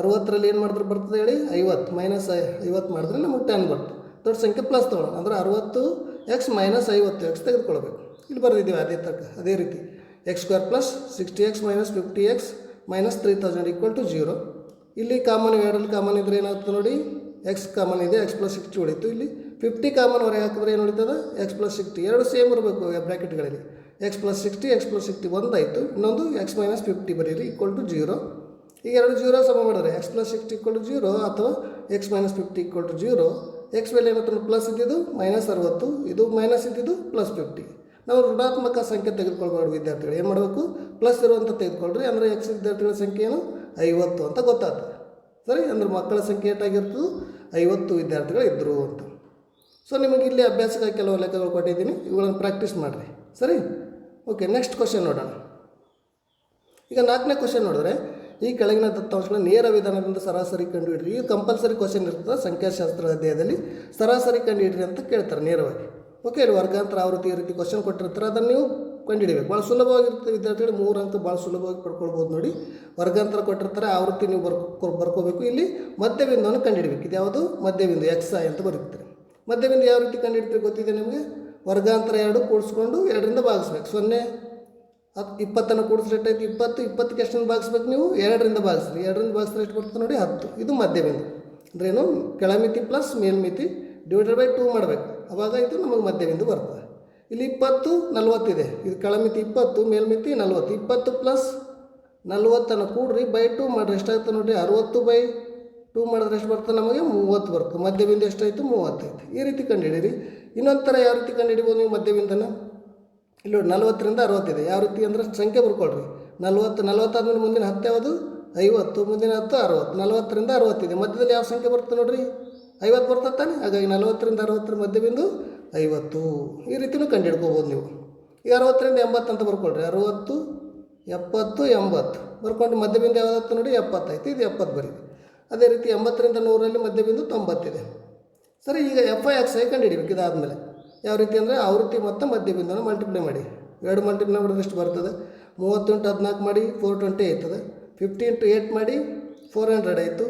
ಅರವತ್ತರಲ್ಲಿ ಏನು ಮಾಡಿದ್ರೆ ಬರ್ತದೆ ಹೇಳಿ? ಐವತ್ತು. ಮೈನಸ್ ಐವತ್ತು ಮಾಡಿದ್ರೆ ನಮಗೆ ಟೆನ್ ಬರ್ತದೆ. ದೊಡ್ಡ ಸಂಖ್ಯೆ ಪ್ಲಸ್ ತೊಗೊಳ್ಳೋಣ. ಅಂದರೆ ಅರವತ್ತು ಎಕ್ಸ್ ಮೈನಸ್ ಐವತ್ತು ಎಕ್ಸ್ ತೆಗೆದುಕೊಳ್ಬೇಕು ಇಲ್ಲಿ ಬರೆದಿದ್ದೀವಿ ಅದೇ ತಕ್ಕ ಅದೇ ರೀತಿ. X square plus sixty x minus fifty x minus three thousand equal to zero ಇಲ್ಲಿ ಕಾಮನ್ ಎರಡರಲ್ಲಿ ಕಾಮನ್ ಇದ್ರೆ ಏನಾಗ್ತದೆ ನೋಡಿ? ಎಕ್ಸ್ ಕಾಮನ್ ಇದೆ ಎಕ್ಸ್ ಪ್ಲಸ್ ಸಿಕ್ಸ್ಟಿ ಉಳಿತು. ಇಲ್ಲಿ ಫಿಫ್ಟಿ ಕಾಮನ್ ಹೊರಗೆ ಹಾಕಿದ್ರೆ ಏನು ಉಳಿತದೆ? ಎಕ್ಸ್ ಪ್ಲಸ್ ಸಿಕ್ಸ್ಟಿ ಎರಡು ಸೇಮ್ ಇರಬೇಕು ಬ್ರ್ಯಾಕೆಟ್ಗಳಲ್ಲಿ x plus sixty x plus sixty ಒಂದಾಯಿತು ಇನ್ನೊಂದು ಎಕ್ಸ್ ಮೈನಸ್ ಫಿಫ್ಟಿ ಬರೀರಿ ಈಕ್ವಲ್ ಟು ಜೀರೋ ಈಗ ಎರಡು ಜೀರೋ ಸಮ ಮಾಡಿದ್ರೆ x plus sixty equal to zero ಅಥವಾ x minus fifty equal to zero x ಬೆಲೆ ಏನಾದ್ರು ಪ್ಲಸ್ ಇದ್ದಿದ್ದು ಮೈನಸ್ ಅರವತ್ತು, ಇದು ಮೈನಸ್ ಇದ್ದಿದ್ದು ಪ್ಲಸ್ ಫಿಫ್ಟಿ ನಾವು ಋಣಾತ್ಮಕ ಸಂಖ್ಯೆ ತೆಗೆದುಕೊಳ್ಬಾರ್ದು ವಿದ್ಯಾರ್ಥಿಗಳು. ಏನು ಮಾಡಬೇಕು? ಪ್ಲಸ್ ಇರುವಂಥ ತೆಗೆದುಕೊಳ್ರಿ, ಅಂದರೆ ಎಕ್ಸ್ ವಿದ್ಯಾರ್ಥಿಗಳ ಸಂಖ್ಯೆ ಏನು? ಐವತ್ತು ಅಂತ ಗೊತ್ತಾಗ್ತದೆ ಸರಿ, ಅಂದ್ರೆ ಮಕ್ಕಳ ಸಂಖ್ಯೆ ಏಟಾಗಿರ್ತದೆ ಐವತ್ತು ವಿದ್ಯಾರ್ಥಿಗಳು ಇದ್ದರು ಅಂತ. ಸೊ ನಿಮಗೆ ಇಲ್ಲಿ ಅಭ್ಯಾಸಕ್ಕಾಗಿ ಕೆಲವು ಲೆಕ್ಕಗಳು ಕೊಟ್ಟಿದ್ದೀನಿ. ಇವುಗಳನ್ನು ಪ್ರಾಕ್ಟೀಸ್ ಮಾಡಿರಿ. ಸರಿ? ಓಕೆ ನೆಕ್ಸ್ಟ್ ಕ್ವಶನ್ ನೋಡೋಣ. ಈಗ ನಾಲ್ಕನೇ ಕ್ವಶನ್ ನೋಡಿದ್ರೆ, ಈ ಕೆಳಗಿನ ದತ್ತಾಂಶಗಳ ನೇರ ವಿಧಾನದಿಂದ ಸರಾಸರಿ ಕಂಡುಹಿಡ್ರಿ. ಇದು ಕಂಪಲ್ಸರಿ ಕ್ವಶನ್ ಇರ್ತದೆ ಸಂಖ್ಯಾಶಾಸ್ತ್ರ ಅಧ್ಯಯದಲ್ಲಿ ಸರಾಸರಿ ಕಂಡುಹಿಡ್ರಿ ಅಂತ ಕೇಳ್ತಾರೆ ನೇರವಾಗಿ. ಓಕೆ ಇಲ್ಲಿ ವರ್ಗಾಂತರ ಆವೃತ್ತಿ ಈ ರೀತಿ ಕ್ವಶನ್ ಕೊಟ್ಟಿರ್ತಾರೆ, ಅದನ್ನು ನೀವು ಕಂಡುಹಿಡಿಬೇಕು. ಭಾಳ ಸುಲಭವಾಗಿರ್ತದೆ ವಿದ್ಯಾರ್ಥಿಗಳು, ಮೂರು ಅಂಕ ಭಾಳ ಸುಲಭವಾಗಿ ಪಡ್ಕೊಳ್ಬೋದು ನೋಡಿ. ವರ್ಗಾಂತರ ಕೊಟ್ಟಿರ್ತಾರೆ, ಆವೃತ್ತಿ ನೀವು ಬರ್ಕೊ, ಬರ್ಕೋಬೇಕು. ಇಲ್ಲಿ ಮಧ್ಯಬಿಂದುವನ್ನು ಕಂಡುಹಿಡಬೇಕು. ಇದು ಯಾವುದು ಮಧ್ಯಬಿಂದು ಎಕ್ಸ್ ಅಂತ ಬರುತ್ತೆ ಮಧ್ಯಬಿಂದು ಯಾವ ರೀತಿ ಕಂಡುಹಿಡ್ತೀರಿ ಗೊತ್ತಿದೆ ನಿಮಗೆ? ವರ್ಗಾಂತರ ಎರಡು ಕೂಡಿಸ್ಕೊಂಡು ಎರಡರಿಂದ ಭಾಗಿಸ್ಬೇಕು. ಸೊನ್ನೆ ಹತ್ತು ಇಪ್ಪತ್ತನ್ನು ಕೂಡಿಸ್ರೆ ಎಷ್ಟಾಯ್ತು? ಇಪ್ಪತ್ತು, ಇಪ್ಪತ್ತಕ್ಕೆ ಎಷ್ಟನ್ನು ಭಾಗಿಸ್ಬೇಕು ನೀವು? ಎರಡರಿಂದ ಭಾಗಿಸ್ರಿ. ಎರಡರಿಂದ ಭಾಗಿಸ್ರೆ ಎಷ್ಟು ಬರ್ತದೆ ನೋಡಿ? ಹತ್ತು. ಇದು ಮಧ್ಯಬಿಂದು. ಏನು? ಕೆಳಮಿತಿ ಪ್ಲಸ್ ಮೇಲ್ಮಿತಿ ಡಿವೈಡೆಡ್ ಬೈ ಟೂ ಮಾಡಬೇಕು. ಅವಾಗ ಇದು ನಮಗೆ ಮಧ್ಯಬಿಂದು ಬರ್ತದೆ. ಇಲ್ಲಿ ಇಪ್ಪತ್ತು ನಲ್ವತ್ತಿದೆ ಇದು. ಕೆಳಮಿತಿ ಇಪ್ಪತ್ತು, ಮೇಲ್ಮಿತಿ ನಲ್ವತ್ತು. ಇಪ್ಪತ್ತು ಪ್ಲಸ್ ನಲ್ವತ್ತನ್ನು ಕೂಡ್ರಿ ಬೈ ಟೂ ಮಾಡಿರಿ ಎಷ್ಟಾಗುತ್ತೆ ನೋಡಿರಿ ಅರುವತ್ತು ಬೈ ಟೂ ಮಾಡಿದ್ರೆ ಎಷ್ಟು ಬರ್ತದೆ ನಮಗೆ? ಮೂವತ್ತು ಬರ್ತದೆ. ಮಧ್ಯಬಿಂದು ಎಷ್ಟಾಯಿತು? ಮೂವತ್ತೈತೆ. ಈ ರೀತಿ ಕಂಡುಹಿಡೀರಿ ಇನ್ನೊಂದು ಥರ ಯಾವ ರೀತಿ ಕಂಡುಹಿಡಿಬೋದು ನೀವು ಮದ್ಯವಿಂದನ ಇಲ್ಲಿ ನೋಡಿ, ನಲ್ವತ್ತರಿಂದ ಅರವತ್ತಿದೆ ಯಾವ ರೀತಿ ಅಂದರೆ ಸಂಖ್ಯೆ ಬರ್ಕೊಳ್ರಿ. ನಲ್ವತ್ತು, ನಲ್ವತ್ತಾದ್ಮೇಲೆ ಮುಂದಿನ ಹತ್ತು ಯಾವುದು? ಐವತ್ತು. ಮುಂದಿನ ಹತ್ತು ಅರವತ್ತು. ನಲವತ್ತರಿಂದ ಅರವತ್ತಿದೆ ಮಧ್ಯದಲ್ಲಿ ಯಾವ ಸಂಖ್ಯೆ ಬರುತ್ತೆ ನೋಡಿರಿ? ಐವತ್ತು ಬರ್ತದೆ ತಾನೆ. ಹಾಗಾಗಿ ನಲವತ್ತರಿಂದ ಅರವತ್ತರ ಮಧ್ಯಬಿಂದು ಐವತ್ತು. ಈ ರೀತಿನೂ ಕಂಡುಹಿಡ್ಕೋಬೋದು ನೀವು. ಈ ಅರವತ್ತರಿಂದ ಎಂಬತ್ತು ಅಂತ ಬರ್ಕೊಳ್ರಿ. ಅರವತ್ತು, ಎಪ್ಪತ್ತು, ಎಂಬತ್ತು. ಬರ್ಕೊಂಡು ಮಧ್ಯಬಿಂದು ಯಾವುದಾಯ್ತು ನೋಡಿ ಎಪ್ಪತ್ತೈತಿ ಇದು ಎಪ್ಪತ್ತು ಬರೀ. ಅದೇ ರೀತಿ ಎಂಬತ್ತರಿಂದ ನೂರಲ್ಲಿ ಮಧ್ಯಬಿಂದು ತೊಂಬತ್ತಿದೆ. ಸರಿ, ಈಗ ಎಫ್ ಐ ಎಕ್ಸ್ ಐ ಕಂಡುಹಿಡಿಬೇಕು ಇದಾದಮೇಲೆ. ಯಾವ ರೀತಿ ಅಂದರೆ ಆವೃತ್ತಿ ಮತ್ತು ಮಧ್ಯಬಿಂದುವನ್ನು ಮಲ್ಟಿಪ್ಲೈ ಮಾಡಿ. ಎರಡು ಮಲ್ಟಿಪ್ಲೈ ಮಾಡಿದ್ರೆ ಎಷ್ಟು ಬರ್ತದೆ? ಮೂವತ್ತೆಂಟು ಹದಿನಾಲ್ಕು ಮಾಡಿ ಫೋರ್ ಟ್ವೆಂಟಿ ಆಯ್ತದೆ. ಫಿಫ್ಟಿ ಇಂಟು ಏಯ್ಟ್ ಮಾಡಿ ಫೋರ್ ಹಂಡ್ರೆಡ್ ಆಯಿತು.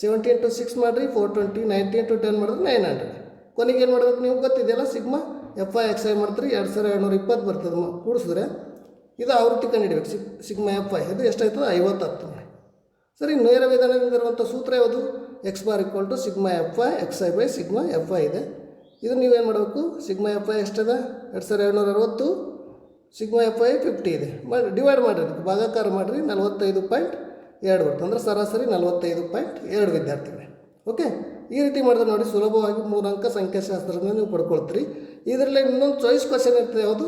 ಸೆವೆಂಟಿ ಇಂಟು ಸಿಕ್ಸ್ ಮಾಡಿರಿ four twenty ninety into ten ಮಾಡಿದ್ರೆ ನೈನ್ ಹಂಡ್ರೆಡ್ ಕೊನೆಗೆ ಏನು ಮಾಡಬೇಕು ನೀವು ಗೊತ್ತಿದೆಯಲ್ಲ, sigma? F i x i ಮಾಡ್ತೀರಿ, ಎರಡು ಸಾವಿರ ಏಳ್ನೂರ ಇಪ್ಪತ್ತು ಬರ್ತದೆ ಕೂಡಿಸಿದ್ರೆ. ಇದು ಆವೃತ್ತಿ ಕಂಡುಹಿಡಬೇಕು ಸಿಗ್ ಸಿಗ್ಮಾ ಎಫ್ ಐ ಇದು ಎಷ್ಟಾಯ್ತದೆ? ಐವತ್ತು ಹತ್ತು ಸರಿ, ನೇರ ವಿಧಾನದಿಂದ ಇರುವಂಥ ಸೂತ್ರ ಯಾವುದು? X bar equal to sigma f i x i by sigma f i ಇದೆ. ಇದು ನೀವೇನು ಮಾಡಬೇಕು? ಸಿಗ್ಮಾ ಎಫ್ ಐ ಎಷ್ಟಿದೆ? ಎರಡು ಸಾವಿರ ಏಳ್ನೂರ ಅರವತ್ತು ಸಿಗ್ಮಾ ಎಫ್ ಐ ಫಿಫ್ಟಿ ಇದೆ. ಮಾಡಿ ಡಿವೈಡ್ ಮಾಡಿರಿ ಭಾಗಾಕಾರ ಮಾಡಿರಿ, ನಲವತ್ತೈದು ಪಾಯಿಂಟ್ ಎರಡು ಬರ್ತದೆ. ಅಂದರೆ ಸರಾಸರಿ ನಲವತ್ತೈದು ಪಾಯಿಂಟ್ ಎರಡು ವಿದ್ಯಾರ್ಥಿಗಳೇ. ಓಕೆ ಈ ರೀತಿ ಮಾಡಿದ್ರೆ ನೋಡಿ, ಸುಲಭವಾಗಿ ಮೂರು ಅಂಕ ಸಂಖ್ಯಾಶಾಸ್ತ್ರದಿಂದ ನೀವು ಪಡ್ಕೊಳ್ತೀರಿ. ಇದರಲ್ಲಿ ಇನ್ನೊಂದು ಚಾಯ್ಸ್ ಕ್ವಶನ್ ಇರ್ತದೆ, ಯಾವುದು?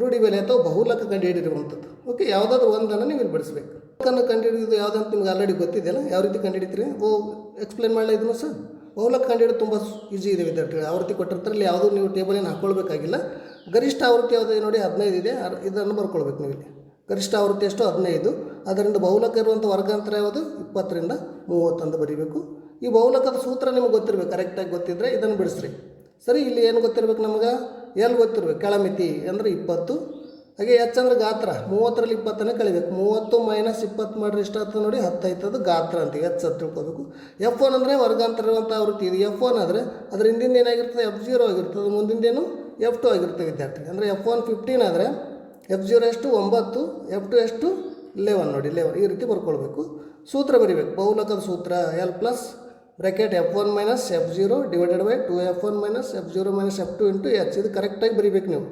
ರೂಢಿ ಬೆಲೆ ಅಥವಾ ಬಹುಲಕ ಕಂಡುಹಿಡಿರುವಂಥದ್ದು ಓಕೆ ಯಾವುದಾದ್ರೂ ಒಂದನ್ನು ನೀವು ಇಲ್ಲಿ ಬಿಡಿಸ್ಬೇಕು. ಕಂಡು ಹಿಡಿಯೋದು ಯಾವುದಂತ ನಿಮ್ಗೆ ಆಲ್ರೆಡಿ ಗೊತ್ತಿದೆಯಲ್ಲ? ಯಾವ ರೀತಿ ಕಂಡುಹಿಡಿತೀರಿ? ಓ ಎಕ್ಸ್ಪ್ಲೇನ್ ಮಾಡಲ ಇದನ್ನು ಸರ್? ಬಹುಲಕ ಕಂಡುಹಿಡಿದು ತುಂಬ ಈಸಿ ಇದೆ ವಿದ್ಯಾರ್ಥಿಗಳು. ಆವೃತ್ತಿ ಕೊಟ್ಟಿರ್ತಾರೆ ಇಲ್ಲಿ ಯಾವುದೂ ನೀವು ಟೇಬಲ್ ಏನು ಹಾಕ್ಕೊಳ್ಬೇಕಾಗಿಲ್ಲ ಗರಿಷ್ಠ ಆವೃತ್ತಿ ಯಾವುದೇ ನೋಡಿ ಹದಿನೈದು ಇದೆ. ಇದನ್ನು ಬರ್ಕೊಳ್ಬೇಕು ನೀವು ಇಲ್ಲಿ. ಗರಿಷ್ಠ ಆವೃತ್ತಿ ಎಷ್ಟು? ಹದಿನೈದು. ಅದರಿಂದ ಬಹುಲಕ ಇರುವಂಥ ವರ್ಗಾಂತರ ಯಾವುದು? ಇಪ್ಪತ್ತರಿಂದ ಮೂವತ್ತು ಅಂತ ಬರೀಬೇಕು. ಈ ಬಹುಲಕದ ಸೂತ್ರ ನಿಮ್ಗೆ ಗೊತ್ತಿರಬೇಕು. ಕರೆಕ್ಟಾಗಿ ಗೊತ್ತಿದ್ದರೆ ಇದನ್ನು ಬಿಡಿಸ್ರಿ. ಸರಿ, ಇಲ್ಲಿ ಏನು ಗೊತ್ತಿರಬೇಕು ನಮಗೆ? ಎಲ್ಲಿ ಗೊತ್ತಿರಬೇಕು? ಕೆಳಮಿತಿ ಅಂದರೆ ಇಪ್ಪತ್ತು. ಹಾಗೆ ಎಚ್ ಅಂದ್ರೆ ಗಾತ್ರ. ಮೂವತ್ತರಲ್ಲಿ ಇಪ್ಪತ್ತನೇ ಕಳಿಬೇಕು ಮೂವತ್ತು ಮೈನಸ್ ಇಪ್ಪತ್ತು ಮಾಡಿದ್ರೆ ಎಷ್ಟಾಗ್ತದೆ ನೋಡಿ? ಹತ್ತೈತದು ಗಾತ್ರ ಅಂತ ಎಚ್ ಅಂತ ತಿಳ್ಕೋಬೇಕು. ಎಫ್ ಒನ್ ಅಂದರೆ ವರ್ಗಾಂತರ ಇರುವಂಥ ಆವೃತ್ತಿ ಇದು. ಎಫ್ ಒನ್ ಆದರೆ ಅದ್ರ ಹಿಂದಿಂದ ಏನಾಗಿರ್ತದೆ? ಎಫ್ ಜೀರೋ ಆಗಿರ್ತದೆ. ಮುಂದಿಂದೇನು ಎಫ್ ಟು ಆಗಿರ್ತದೆ ವಿದ್ಯಾರ್ಥಿ ಅಂದರೆ ಎಫ್ ಒನ್ ಫಿಫ್ಟೀನ್ ಆದರೆ ಎಫ್ ಜೀರೋ ಎಷ್ಟು? ಒಂಬತ್ತು. ಎಫ್ ಟು ಎಷ್ಟು? ಲೆವೆನ್ ನೋಡಿ. ಲೆವೆನ್ ಈ ರೀತಿ ಬರ್ಕೊಳ್ಬೇಕು. ಸೂತ್ರ ಬರಿಬೇಕು. ಬಹುಲಕದ ಸೂತ್ರ. L plus bracket f one minus f zero divided by two f one minus f zero minus f two into h ಇದು ಕರೆಕ್ಟಾಗಿ ಬರಿಬೇಕು ನೀವು.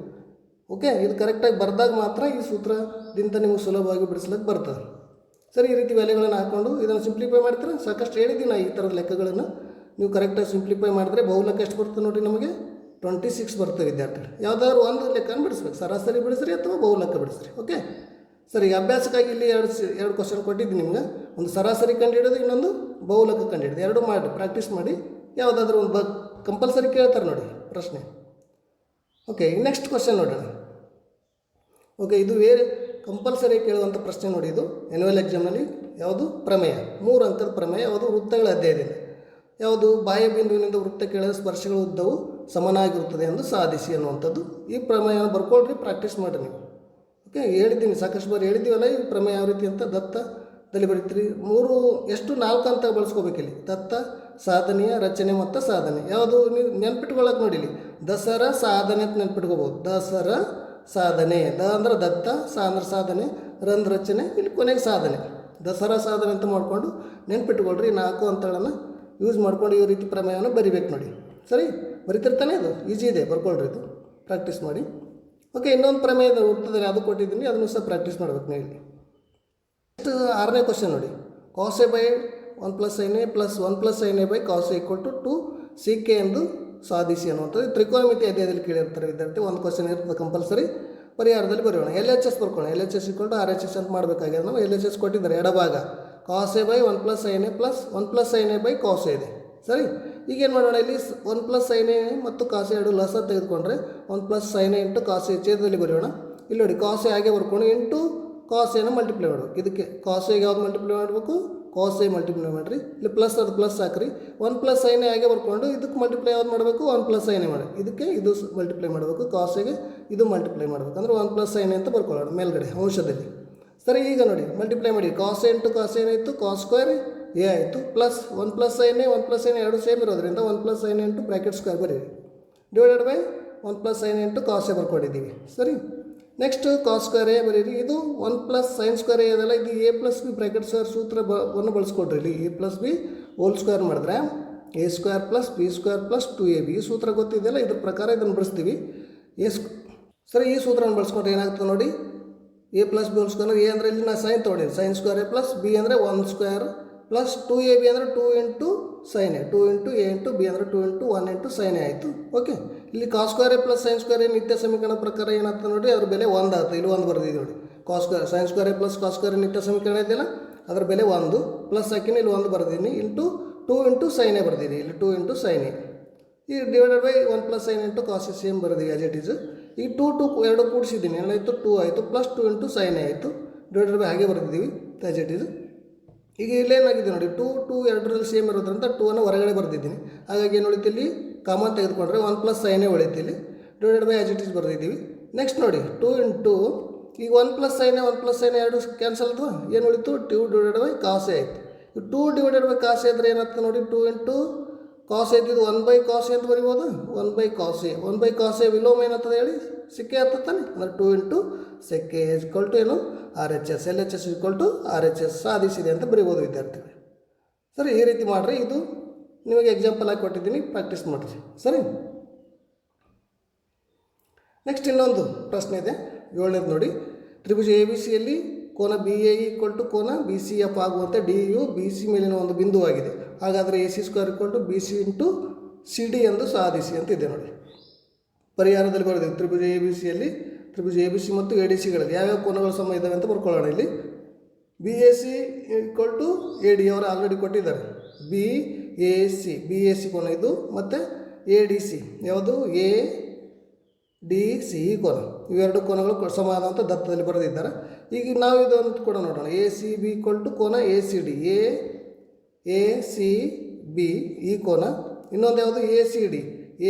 ಓಕೆ, ಇದು ಕರೆಕ್ಟಾಗಿ ಬರೆದಾಗ ಮಾತ್ರ ಈ ಸೂತ್ರದಿಂದ ನಿಮಗೆ ಸುಲಭವಾಗಿ ಬಿಡಿಸ್ಲಿಕ್ಕೆ ಬರ್ತದೆ ಸರಿ, ಈ ರೀತಿ ವ್ಯಾಲ್ಯೂಗಳನ್ನು ಹಾಕ್ಕೊಂಡು ಇದನ್ನು ಸಿಂಪ್ಲಿಫೈ ಮಾಡ್ತೀರ? ಸಾಕಷ್ಟು ಹೇಳಿದ್ದೀನಿ ಈ ಥರದ ಲೆಕ್ಕಗಳನ್ನು. ನೀವು ಕರೆಕ್ಟಾಗಿ ಸಿಂಪ್ಲಿಫೈ ಮಾಡಿದ್ರೆ ಬಹುಲಕ ಎಷ್ಟು ಬರ್ತದೆ ನೋಡಿ ನಮಗೆ? ಟ್ವೆಂಟಿ ಸಿಕ್ಸ್ ಬರ್ತದೆ ವಿದ್ಯಾರ್ಥಿಗಳು. ಯಾವುದಾದ್ರು ಒಂದು ಲೆಕ್ಕನ ಬಿಡಿಸ್ಬೇಕು. ಸರಾಸರಿ ಬಿಡಿಸ್ರಿ ಅಥವಾ ಬಹುಲಕ ಬಿಡಿಸ್ರಿ, ಓಕೆ? ಸರಿ ಅಭ್ಯಾಸಕ್ಕಾಗಿ ಇಲ್ಲಿ ಎರಡು ಎರಡು ಕ್ವಶನ್ ಕೊಟ್ಟಿದ್ದೀನಿ ನಿಮ್ಗೆ. ಒಂದು ಸರಾಸರಿ ಕಂಡುಹಿಡಿಯೋದು ಇನ್ನೊಂದು ಬಹುಲಕ ಕಂಡುಹಿಡಿದು. ಎರಡು ಮಾಡಿ ಪ್ರಾಕ್ಟೀಸ್ ಮಾಡಿ. ಯಾವುದಾದ್ರೂ ಒಂದು ಬ ಕಂಪಲ್ಸರಿ ಕೇಳ್ತಾರೆ ನೋಡಿ ಪ್ರಶ್ನೆ. ಓಕೆ ನೆಕ್ಸ್ಟ್ ಕ್ವಶನ್ ನೋಡೋಣ. ಓಕೆ ಇದು ವೇರಿ ಕಂಪಲ್ಸರಿ ಕೇಳುವಂಥ ಪ್ರಶ್ನೆ ನೋಡಿ ಇದು. ಎನ್ಯುವಲ್ ಎಕ್ಸಾಮ್ನಲ್ಲಿ ಯಾವುದು? ಪ್ರಮೇಯ. ಮೂರು ಅಂಕದ ಪ್ರಮೇಯ, ಯಾವುದು? ವೃತ್ತಗಳ ಅಧ್ಯಯನ ಯಾವುದು? ಬಾಹ್ಯ ಬಿಂದುವಿನಿಂದ ವೃತ್ತ ಕೇಳಿದ ಸ್ಪರ್ಶಗಳ ಉದ್ದವು ಸಮನಾಗಿರುತ್ತದೆ ಎಂದು ಸಾಧಿಸಿ ಅನ್ನುವಂಥದ್ದು. ಈ ಪ್ರಮೇಯವನ್ನು ಬರ್ಕೊಳ್ರಿ ಪ್ರಾಕ್ಟೀಸ್ ಮಾಡಿರಿ ನೀವು. ಓಕೆ ಹೇಳಿದ್ದೀನಿ, ಸಾಕಷ್ಟು ಬಾರಿ ಹೇಳಿದ್ದೀವಲ್ಲ, ಈ ಪ್ರಮೇಯ ಯಾವ ರೀತಿ ಅಂತ? ದತ್ತದಲ್ಲಿ ಬರೀತೀರಿ. ಮೂರು, ಎಷ್ಟು ನಾಲ್ಕು ಅಂತ ಬಳಸ್ಕೋಬೇಕಿಲ್ಲಿ ದತ್ತ, ಸಾಧನೆಯ, ರಚನೆ ಮತ್ತು ಸಾಧನೆ. ಯಾವುದು? ನೀವು ನೆನ್ಪಿಟ್ಕೊಳ್ಳೋಕೆ ನೋಡಿಲಿ. ದಸರಾ, ಸಾಧನೆ ಅಂತ ನೆನ್ಪಿಟ್ಕೋಬೋದು. ದಸರಾ ಸಾಧನೆ ದ ಅಂದ್ರೆ ದತ್ತ ಸಾ ಅಂದ್ರೆ ಸಾಧನೆ ರ ರಚನೆ, ಇಲ್ಲಿ ಕೊನೆಗೆ ಸಾಧನೆ. ದಸರಾ ಸಾಧನೆ ಅಂತ ಮಾಡಿಕೊಂಡು ನೆನ್ಪಿಟ್ಕೊಳ್ರಿ, ನಾಲ್ಕು ಅಂತಗಳನ್ನು ಯೂಸ್ ಮಾಡ್ಕೊಂಡು ಈ ರೀತಿ ಪ್ರಮೇಯವನ್ನು ಬರಿಬೇಕು ನೋಡಿ. ಸರಿ? ಬರಿತಿರ್ತಾನೆ ಅದು. ಈಜಿ ಇದೆ. ಬರ್ಕೊಳ್ರಿ ಇದು ಪ್ರಾಕ್ಟೀಸ್ ಮಾಡಿ. ಓಕೆ ಇನ್ನೊಂದು ಪ್ರಮೇಯದ ಹುಡ್ತದೆ ಅದು ಕೊಟ್ಟಿದ್ದೀನಿ. ಅದನ್ನು ಸಹ ಪ್ರಾಕ್ಟೀಸ್ ಮಾಡ್ಬೇಕು ನೀವು ನೆಕ್ಸ್ಟ್ ಆರನೇ ಕ್ವಶನ್ ನೋಡಿ. Cos A by one plus sine A plus one plus sine A by cos A equal to two sec ಎಂದು ಸಾಧಿಸಿ ಅನ್ನುವಂಥದ್ದು ತ್ರಿಕೋನಮಿತಿ ಅಧ್ಯಾಯದಲ್ಲಿ ಕೇಳಿರ್ತಾರೆ ವಿದ್ಯಾರ್ಥಿ. ಒಂದು ಕ್ವಶನ್ ಇರ್ತದೆ ಕಂಪಲ್ಸರಿ ಪರಿಹಾರದಲ್ಲಿ ಬರೆಯೋಣ. ಎಲ್ ಎಚ್ ಎಸ್ ಬರ್ಕೊಳ್ಳೋಣ. ಎಲ್ ಎಚ್ ಎಸ್ ಇಟ್ಕೊಂಡು ಆರ್ ಎಚ್ ಎಸ್ ಅಂತ ಮಾಡಬೇಕಾಗಿದೆ. ನಾವು ಎಲ್ ಎಚ್ ಎಸ್ ಕೊಟ್ಟಿದ್ದಾರೆ ಎಡಭಾಗ. Cos A by one plus sine A plus one plus sine A by cos ಇದೆ. ಸರಿ? ಈಗೇನು ಮಾಡೋಣ ಇಲ್ಲಿ? ಒನ್ ಪ್ಲಸ್ ಸೈನ್ ಎ ಮತ್ತು ಕಾಸೆ ಎರಡು ಲಸ ತೆಗೆದುಕೊಂಡ್ರೆ one plus sine A into cos A ಛೇದದಲ್ಲಿ ಬರೆಯೋಣ. ಇಲ್ಲಿ ನೋಡಿ ಕಾಸೆ ಹಾಗೆ ಬರ್ಕೊಂಡು ಇಂಟು ಕಾಸೆನ ಮಲ್ಟಿಪ್ಲೈ ಮಾಡಬೇಕು ಇದಕ್ಕೆ ಕಾಸೆಗೆ ಯಾವ್ದು ಮಲ್ಟಿಪ್ಲೈ ಮಾಡಬೇಕು? ಕಾಸೆ ಮಲ್ಟಿಪ್ಲೈ ಮಾಡಿರಿ. ಇಲ್ಲಿ ಪ್ಲಸ್ ಅದು ಪ್ಲಸ್ ಹಾಕ್ರಿ. ಒನ್ ಪ್ಲಸ್ ಐನೇ ಹಾಗೆ ಬರ್ಕೊಂಡು ಇದಕ್ಕೆ ಮಲ್ಟಿಪ್ಲೈ ಯಾವ್ದು ಮಾಡಬೇಕು? ಒನ್ ಪ್ಲಸ್ ಐನೇ ಮಾಡಿ. ಇದಕ್ಕೆ ಇದು ಮಲ್ಟಿಪ್ಲೈ ಮಾಡಬೇಕು. ಕಾಸೆಗೆ ಇದು ಮಲ್ಟಿಪ್ಲೈ ಮಾಡಬೇಕು. ಅಂದರೆ ಒನ್ ಪ್ಲಸ್ ಸೈನೆ ಅಂತ ಬರ್ಕೊಳ್ಳೋಣ ಮೇಲ್ಗಡೆ, ಅಂಶದಲ್ಲಿ. ಸರಿ, ಈಗ ನೋಡಿ. ಮಲ್ಟಿಪ್ಲೈ ಮಾಡಿ. ಕಾಸ್ ಎಂಟು ಕಾಸ್ ಏನಾಯಿತು ಕಾಸ್ ಸ್ಕ್ವೇರ್ ಎ ಆಯಿತು. Plus one plus sine A one plus sine A ಎರಡು ಸೇಮ್ ಇರೋದ್ರಿಂದ one plus sine into bracket square ಬರೀರಿ. Divided by one plus sine into cos A ಬರ್ಕೊಂಡಿದ್ದೀವಿ. ಸರಿ? ನೆಕ್ಸ್ಟ್ ಕಾಸ್ ಸ್ಕ್ವೇರ್ ಎ ಬರೀರಿ. ಇದು one plus sine square A ಇದು A plus B bracket ಸರ್ ಸೂತ್ರ ಬನ್ನು ಬಳಸ್ಕೊಡ್ರಿ ಇಲ್ಲಿ. A plus B whole square ಮಾಡಿದ್ರೆ A square plus B square plus two A B ಈ ಸೂತ್ರ ಗೊತ್ತಿದೆಯಲ್ಲ? ಇದ್ರ ಪ್ರಕಾರ ಇದನ್ನು ಬಳಸ್ತೀವಿ. ಎ ಸ್ಕ್ ಸರಿ, ಈ ಸೂತ್ರವನ್ನು ಬಳಸ್ಕೊಂಡ್ರೆ ಏನಾಗ್ತದೆ ನೋಡಿ? A plus B whole square A ಅಂದರೆ ಇಲ್ಲಿ ನಾನು ಸೈನ್ ತೊಗೊಂಡಿದ್ದೀನಿ. Sine square A plus B ಅಂದರೆ one square plus two A B ಅಂದರೆ two into sine A two into A into B ಅಂದರೆ two into one into sine A ಆಯಿತು. Okay ಇಲ್ಲಿ cos square A plus sine square A ನಿತ್ಯ ಸಮೀಕರಣ ಪ್ರಕಾರ ಏನಾಗ್ತದೆ ನೋಡಿ, ಅದ್ರ ಬೆಲೆ ಒಂದು ಆಯ್ತು. ಇಲ್ಲಿ ಒಂದು ಬರ್ದಿದೆ ನೋಡಿ. Cos square sine square A plus cos square ನಿತ್ಯ ಸಮೀಕರಣ ಇದೆಯಲ್ಲ? ಅದ್ರ ಬೆಲೆ ಒಂದು. ಪ್ಲಸ್ ಹಾಕಿನಿ ಇಲ್ಲಿ ಒಂದು ಬರ್ದೀನಿ into two into sine A ಬರ್ದೀನಿ ಇಲ್ಲಿ ಟೂ ಇಂಟು ಸೈನ್ ಎ ಈ divided by one plus sine into cos same ಬರ್ದೀವಿ as it is ಈ ಟೂ ಟು ಎರಡು ಕೂಡಿಸಿದ್ದೀನಿ. ಏನಾಯಿತು? ಟೂ ಆಯಿತು. ಪ್ಲಸ್ ಟೂ ಇಂಟು ಸೈನ್ ಆಯಿತು. ಡಿವೈಡೆಡ್ ಬೈ ಹಾಗೆ ಬರ್ದಿದ್ದೀವಿ. ಆಸ್ ಇಟ್ ಈಸ್ ಈಗ ಇಲ್ಲೇನಾಗಿದೆ ನೋಡಿ ಟೂ ಟು ಎರಡರಲ್ಲಿ ಸೇಮ್ ಇರೋದ್ರಿಂದ ಟೂ ಅನ್ನು ಹೊರಗಡೆ ಬರ್ದಿದ್ದೀನಿ. ಹಾಗಾಗಿ ಏನು ಉಳಿತು ಇಲ್ಲಿ? ಕಾಮನ್ ತೆಗೆದುಕೊಂಡ್ರೆ ಒನ್ ಪ್ಲಸ್ ಸೈನೇ ಉಳಿತು ಇಲ್ಲಿ. Divided by as it is ಬರ್ದಿದ್ದೀವಿ. Next ನೋಡಿ ಟು ಟೂ ಈಗ one plus sine A one plus sine A ಎರಡು ಕ್ಯಾನ್ಸಲ್ ಅದು ಏನು ಉಳಿತು ಟೂ ಡಿವೈಡೆಡ್ ಬೈ ಕಾಸೆ ಆಯಿತು. ಟೂ ಡಿವೈಡೆಡ್ ಬೈ ಕಾಸೆ ಅಂದರೆ ಏನಾಗ್ತದೆ ನೋಡಿ ಟು ಟೂ ಕಾಸೆ ಇದ್ದಿದ್ದು ಒನ್ ಬೈ ಕಾಸೆ ಅಂತ ಬರಿಬೋದು? One by cos A one by cos A ವಿಲೋಮ ಏನಾಗ್ತದೆ ಹೇಳಿ? ಆಗ್ತದೆ ತಾನೆ. ಅಂದರೆ two into sec A is to ಏನು? R H S L H ಎಸ್ ಇಕ್ವಲ್ ಟು ಆರ್ ಎಚ್ ಎಸ್ ಸಾಧಿಸಿದೆ ಅಂತ ಬರಿಬೋದು ವಿದ್ಯಾರ್ಥಿಗಳು. ಸರಿ, ಈ ರೀತಿ ಮಾಡಿರಿ. ಇದು ನಿಮಗೆ ಎಕ್ಸಾಂಪಲ್ ಆಗಿ ಕೊಟ್ಟಿದ್ದೀನಿ. ಪ್ರಾಕ್ಟೀಸ್ ಮಾಡಿರಿ. ಸರಿ? ನೆಕ್ಸ್ಟ್ ಇನ್ನೊಂದು ಪ್ರಶ್ನೆ ಇದೆ. ಏಳನೇದು ನೋಡಿ. ತ್ರಿಭುಜ ಎ ಬಿ ಸಿಯಲ್ಲಿ ಕೋನ ಬಿ ಎ ಈಕ್ವಲ್ ಟು ಕೋನ ಬಿ ಸಿ ಎಫ್ ಆಗುವಂತೆ ಡಿ ಯು ಬಿ ಸಿ ಮೇಲಿನ ಒಂದು ಬಿಂದುವಾಗಿದೆ. ಹಾಗಾದರೆ A C square equal to B C into C D ಎಂದು ಸಾಧಿಸಿ ಅಂತ ಇದೆ ನೋಡಿ. ಪರಿಹಾರದಲ್ಲಿ ಬರೆದಿದೆ ತ್ರಿಭುಜ ಎ ಬಿ ಸಿಯಲ್ಲಿ ತ್ರಿಭುಜ ಎ ಬಿ ಸಿ ಮತ್ತು ಎ ಡಿ ಸಿಗಳಲ್ಲಿ ಯಾವ್ಯಾವ ಕೋನಗಳ ಸಮ ಇದ್ದಾವೆ ಅಂತ ಬರ್ಕೊಳ್ಳೋಣ ಇಲ್ಲಿ. B A C equal to A D ಅವರು ಆಲ್ರೆಡಿ ಕೊಟ್ಟಿದ್ದಾರೆ. B A C B A C ಕೋನ ಇದು ಮತ್ತು ಎ ಡಿ ಸಿ ಯಾವುದು? ಎ ಡಿ ಸಿ ಈ ಕೋನ. ಇವೆರಡು ಕೋನಗಳು ಸಮ ಸಮಾನ ಅಂತ ದತ್ತದಲ್ಲಿ ಬರೆದಿದ್ದಾರೆ. ಈಗ ನಾವು ಇದೊಂದು ಕೂಡ ನೋಡೋಣ. A C B equal to ಕೋನ A C D A A C B ಈ ಕೋನ. ಇನ್ನೊಂದು ಯಾವುದು? A C D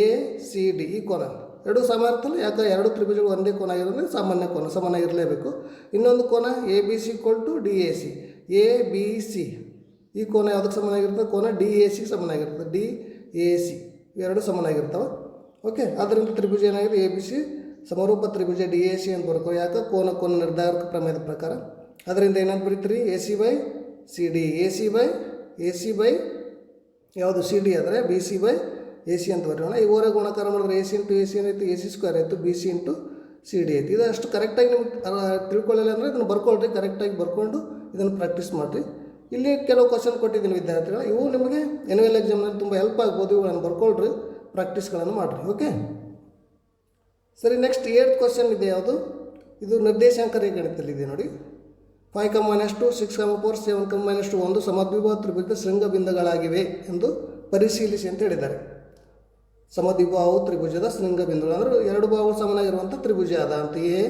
A C D ಈ ಕೋನ. ಎರಡು ಸಮ ಇರ್ತಲ್ಲ ಯಾಕೆ ಎರಡು ತ್ರಿಭುಜಗಳು ಒಂದೇ ಕೋನ ಆಗಿರೋದ್ರೆ ಸಾಮಾನ್ಯ ಕೋನ, ಸಮಾನ ಇರಲೇಬೇಕು. ಇನ್ನೊಂದು ಕೋನ A B C equal to D A C A B C ಈ ಕೋನ ಯಾವುದಕ್ಕೆ ಸಮನಾಗಿರ್ತದೆ ಕೋನ ಡಿ ಎ ಸಿ ಸಮನಾಗಿರ್ತದೆ ಡಿ ಎ ಸಿ ಎರಡು ಸಮನಾಗಿರ್ತವೆ ಓಕೆ ಅದರಿಂದ ತ್ರಿಭುಜ ಏನಾಗಿದೆ? ಎ ಬಿ ಸಿ ಸಮರೂಪ ತ್ರಿಭುಜ ಡಿ ಎ ಸಿ ಅಂತ ಬರ್ಕೋ ಯಾಕೆ? ಕೋನ ಕೋನ ನಿರ್ಧಾರಕ ಪ್ರಮೇಯದ ಪ್ರಕಾರ. ಅದರಿಂದ ಏನಂತ ಬರೀತೀರಿ? A C by C D A C by A C by ಯಾವುದು? ಸಿ ಡಿ ಆದರೆ B C by A C ಅಂತ ಬರೆಯೋಣ. ಈ ಓರೆ ಗುಣಕಾರ ಮಾಡಿದ್ರೆ A C into A C ಏನಾಯ್ತು ಎ ಸಿ ಸ್ಕ್ವೇರ್ ಆಯಿತು. B C into C D ಆಯಿತು. ಇದು ಅಷ್ಟು ಕರೆಕ್ಟಾಗಿ ನಿಮ್ಗೆ ತಿಳ್ಕೊಳ್ಳಿಲ್ಲ ಅಂದರೆ ಇದನ್ನು ಬರ್ಕೊಳ್ರಿ. ಕರೆಕ್ಟಾಗಿ ಬರ್ಕೊಂಡು ಇದನ್ನು ಪ್ರಾಕ್ಟೀಸ್ ಮಾಡಿರಿ. ಇಲ್ಲಿ ಕೆಲವು ಕ್ವಶನ್ ಕೊಟ್ಟಿದ್ದೀನಿ ವಿದ್ಯಾರ್ಥಿಗಳು. ಇವು ನಿಮಗೆ ಎನ್ಯುವಲ್ ಎಕ್ಸಾಮ್ನಲ್ಲಿ ತುಂಬ ಹೆಲ್ಪ್ ಆಗ್ಬೋದು. ಇವುಗಳನ್ನು ಬರ್ಕೊಳ್ರಿ. ಪ್ರಾಕ್ಟೀಸ್ಗಳನ್ನು ಮಾಡಿರಿ. ಓಕೆ ಸರಿ ನೆಕ್ಸ್ಟ್ ಏಟ್ ಕ್ವಶನ್ ಇದೆ ಯಾವುದು? ಇದು ನಿರ್ದೇಶಾಂಕ ರೇಖಾಣಿತಲ್ಲಿದೆ ನೋಡಿ. Five comma minus two six comma four seven comma minus two ಒಂದು ಸಮದ್ವಿಭಾವ ತ್ರಿಭುಜದ ಶೃಂಗಬಿಂದುಗಳಾಗಿವೆ ಎಂದು ಪರಿಶೀಲಿಸಿ ಅಂತ ಹೇಳಿದ್ದಾರೆ. ಸಮದ್ವಿಭಾವು ತ್ರಿಭುಜದ ಶೃಂಗಬಿಂದುಗಳು. ಅಂದ್ರೆ ಎರಡು ಬಾಹುಗಳು ಸಮನಾಗಿರುವಂಥ ತ್ರಿಭುಜ ಅದ ಅಂತ. ಎ,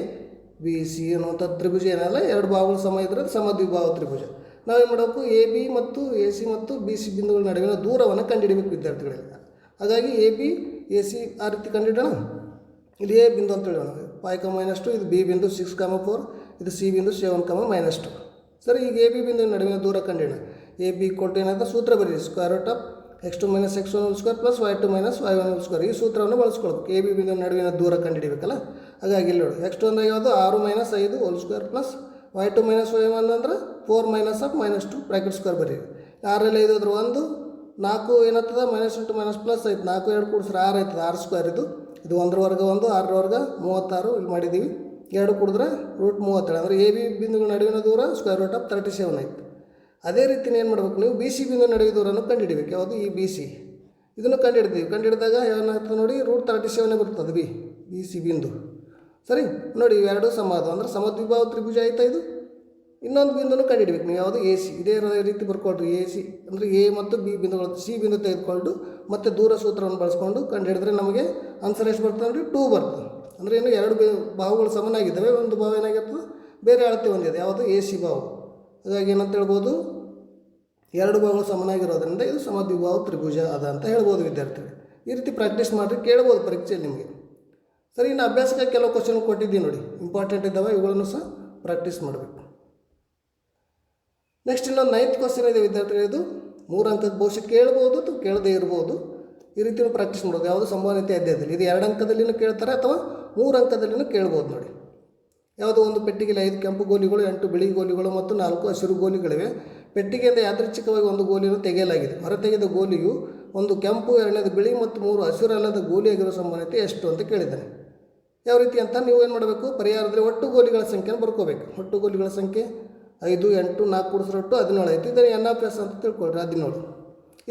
ಬಿ, ಸಿ ಅನ್ನುವಂಥ ತ್ರಿಭುಜ ಏನಲ್ಲ, ಎರಡು ಬಾಹುಗಳು ಸಮ ಅದು ಸಮದ್ವಿಭಾವ ತ್ರಿಭುಜ. ನಾವೇನು ಮಾಡಬೇಕು? ಎ, ಬಿ ಮತ್ತು ಎ, ಸಿ ಮತ್ತು ಬಿ, ಸಿ ಬಿಂದುಗಳ ನಡುವಿನ ದೂರವನ್ನು ಕಂಡುಹಿಡಬೇಕು ವಿದ್ಯಾರ್ಥಿಗಳಿಗೆ. ಹಾಗಾಗಿ ಎ, ಬಿ, ಎ, ಸಿ ಆ ರೀತಿ ಕಂಡುಹಿಡೋಣ. ಇಲ್ಲಿ ಎ ಬಿಂದು ಅಂತ ಹೇಳೋಣ. ಫೈವ್ ಕಮ ಮೈನಸ್ ಟು ಇದು ಬಿ ಬಿಂದು ಸಿಕ್ಸ್ ಕಮ ಫೋರ್ ಇದು ಸಿ ಬಿಂದು ಸೆವೆನ್ ಕಮ ಮೈನಸ್ ಟು ಸರಿ, ಈಗ ಎ ಬಿ ಬಿಂದು ನಡುವಿನ ದೂರ ಕಂಡಿಡೋಣ ಎ ಬಿ ಕೊಟ್ಟು ಏನಾದ ಸೂತ್ರ ಬರೀರಿ square root of x two minus x one square plus y two minus y one square ಈ ಸೂತ್ರವನ್ನು ಬಳಸ್ಕೊಳ್ಬೇಕು ಎ ಬಿ ಬಿಂದು ನಡುವಿನ ದೂರ ಕಂಡುಹಿಡಿಬೇಕಲ್ಲ? ಹಾಗಾಗಿ ಇಲ್ಲಿ ನೋಡಿ ಎಕ್ಸ್ ಟು ಅಂದರೆ ಯಾವುದು? ಆರು ಮೈನಸ್ ಐದು whole square plus y two minus y one ಅಂದ್ರೆ four minus of minus two bracket square ಬರೀರಿ. ಆರಲ್ಲಿ ಐದು ಅದ್ರ ಒಂದು, ನಾಲ್ಕು ಏನಾಗ್ತದೆ? ಮೈನಸ್ ಇಂಟು ಮೈನಸ್ ಪ್ಲಸ್ ಐತೆ ನಾಲ್ಕು ಎರಡು ಕೂಡಿಸ್ರೆ ಆರು ಆಯ್ತದೆ? ಆರು ಸ್ಕ್ವೇರ್ ಇದು. ಇದು ಒಂದರ ವರ್ಗ ಒಂದು, ಆರರ ವರ್ಗ ಮೂವತ್ತಾರು ಇಲ್ಲಿ ಮಾಡಿದ್ದೀವಿ. ಎರಡು ಕುಡಿದ್ರೆ ರೂಟ್ ಮೂವತ್ತೇಳು. ಅಂದರೆ ಎ ಬಿ ಬಿಂದುಗಳ ನಡುವಿನ ದೂರ square root of thirty seven ಆಯ್ತು. ಅದೇ ರೀತಿ ಏನು ಮಾಡಬೇಕು ನೀವು ಬಿ ಸಿ ಬಿಂದು ನಡೆಯುವ ದೂರನ್ನು ಕಂಡುಹಿಡಿಬೇಕು. ಯಾವುದು? ಈ ಬಿ ಸಿ ಇದನ್ನು ಕಂಡುಹಿಡ್ತೀವಿ. ಕಂಡುಹಿಡಿದಾಗ ಏನಾಗ್ತದೆ ನೋಡಿ ರೂಟ್ ತರ್ಟಿ ಸೆವೆನೇ ಬರ್ತದೆ ಬಿ ಬಿ ಸಿ ಬಿಂದು ಸರಿ? ನೋಡಿ ಇವೆರಡು ಸಮಾಧ ಅಂದ್ರೆ ಸಮದ್ವಿಭಾವ ತ್ರಿಭುಜ ಆಯ್ತಾ ಇದು? ಇನ್ನೊಂದು ಬಿಂದುನು ಕಂಡುಹಿಡಬೇಕು. ನೀವು ಯಾವುದು? ಎ ಸಿ ಇದೇ ರೀತಿ ಬರ್ಕೊಳ್ರಿ. ಎ ಸಿ ಅಂದರೆ ಎ ಮತ್ತು ಬಿ ಬಿಂದುಗಳು ಸಿ ಬಿಂದು ತೆಗೆದುಕೊಂಡು ಮತ್ತು ದೂರ ಸೂತ್ರವನ್ನು ಬಳಸ್ಕೊಂಡು ಕಂಡುಹಿಡಿದ್ರೆ ನಮಗೆ ಆನ್ಸರ್ ಎಷ್ಟು ಬರ್ತದೆ ಅಂದರೆ ಟೂ ಬರ್ತದೆ. ಅಂದರೆ ಏನು? ಎರಡು ಬಾಹುಗಳು ಸಮನಾಗಿದ್ದಾವೆ. ಒಂದು ಭಾವ ಏನಾಗಿರ್ತದೆ? ಬೇರೆ ಅಳತೆ ಹೊಂದಿದೆ. ಯಾವುದು? ಎ ಸಿ ಬಾವು ಹಾಗಾಗಿ ಏನಂತ ಹೇಳ್ಬೋದು? ಎರಡು ಭಾಗಗಳು ಸಮನಾಗಿರೋದ್ರಿಂದ ಇದು ಸಮದ್ವಿಭಾವ ತ್ರಿಭುಜ ಅದ ಅಂತ ಹೇಳ್ಬೋದು ವಿದ್ಯಾರ್ಥಿಗಳು. ಈ ರೀತಿ ಪ್ರಾಕ್ಟೀಸ್ ಮಾಡಿರಿ, ಕೇಳ್ಬೋದು ಪರೀಕ್ಷೆಯಲ್ಲಿ ನಿಮಗೆ. ಸರಿ, ಇನ್ನು ಅಭ್ಯಾಸಕ್ಕೆ ಕೆಲವು ಕ್ವಶನ್ ಕೊಟ್ಟಿದ್ದೀನಿ ನೋಡಿ. ಇಂಪಾರ್ಟೆಂಟ್ ಇದ್ದಾವೆ, ಇವುಗಳನ್ನು ಸಹ ಪ್ರಾಕ್ಟೀಸ್ ಮಾಡಬೇಕು. ನೆಕ್ಸ್ಟ್ ಇನ್ನೊಂದು ನೈನ್ತ್ ಕ್ವಶನ್ ಇದೆ ವಿದ್ಯಾರ್ಥಿಗಳಿದು ಮೂರು ಅಂಕದ ಬಹುಶಃ ಕೇಳ್ಬೋದು ಅಥವಾ ಕೇಳದೇ ಇರ್ಬೋದು? ಈ ರೀತಿಯೂ ಪ್ರಾಕ್ಟೀಸ್ ಮಾಡೋದು ಯಾವುದು ಸಂಭವನೀಯತೆ ಅಧ್ಯಾಯದಲ್ಲಿ ಇದು ಎರಡು ಅಂಕದಲ್ಲಿನೂ ಕೇಳ್ತಾರೆ ಅಥವಾ ಮೂರು ಅಂಕದಲ್ಲಿನೂ ಕೇಳ್ಬೋದು ನೋಡಿ. ಯಾವುದೋ ಒಂದು ಪೆಟ್ಟಿಗೆಯಲ್ಲಿ ಐದು ಕೆಂಪು ಗೋಲಿಗಳು, ಎಂಟು ಬಿಳಿ ಗೋಲಿಗಳು ಮತ್ತು ನಾಲ್ಕು ಹಸಿರು ಗೋಲಿಗಳಿವೆ. ಪೆಟ್ಟಿಗೆಯಿಂದ ಯಾದೃಚ್ಛಿಕವಾಗಿ ಒಂದು ಗೋಲಿಯನ್ನು ತೆಗೆಯಲಾಗಿದೆ. ಹೊರತೆಗೆದ ಗೋಲಿಯು ಒಂದು ಕೆಂಪು, ಎರಡನೇದು ಬಿಳಿ ಮತ್ತು ಮೂರು ಹಸಿರು ಅಲ್ಲದ ಗೋಲಿಯಾಗಿರೋ ಸಂಭವನೀಯತೆ ಎಷ್ಟು ಅಂತ ಕೇಳಿದ್ದಾನೆ. ಯಾವ ರೀತಿ ಅಂತ ನೀವು ಏನು ಮಾಡಬೇಕು? ಪರಿಹಾರದಲ್ಲಿ ಒಟ್ಟು ಗೋಲಿಗಳ ಸಂಖ್ಯೆಯನ್ನು ಬರ್ಕೋಬೇಕು. ಒಟ್ಟು ಗೋಲಿಗಳ ಸಂಖ್ಯೆ ಐದು, ಎಂಟು, ನಾಲ್ಕು ಕೂಡಿಸ್ರೆ ಹದಿನೇಳು ಆಯಿತು. ಇದನ್ನು ಎನ್ ಆಫ್ ಎಸ್ ಅಂತ ತಿಳ್ಕೊಳ್ರಿ ಹದಿನೇಳು.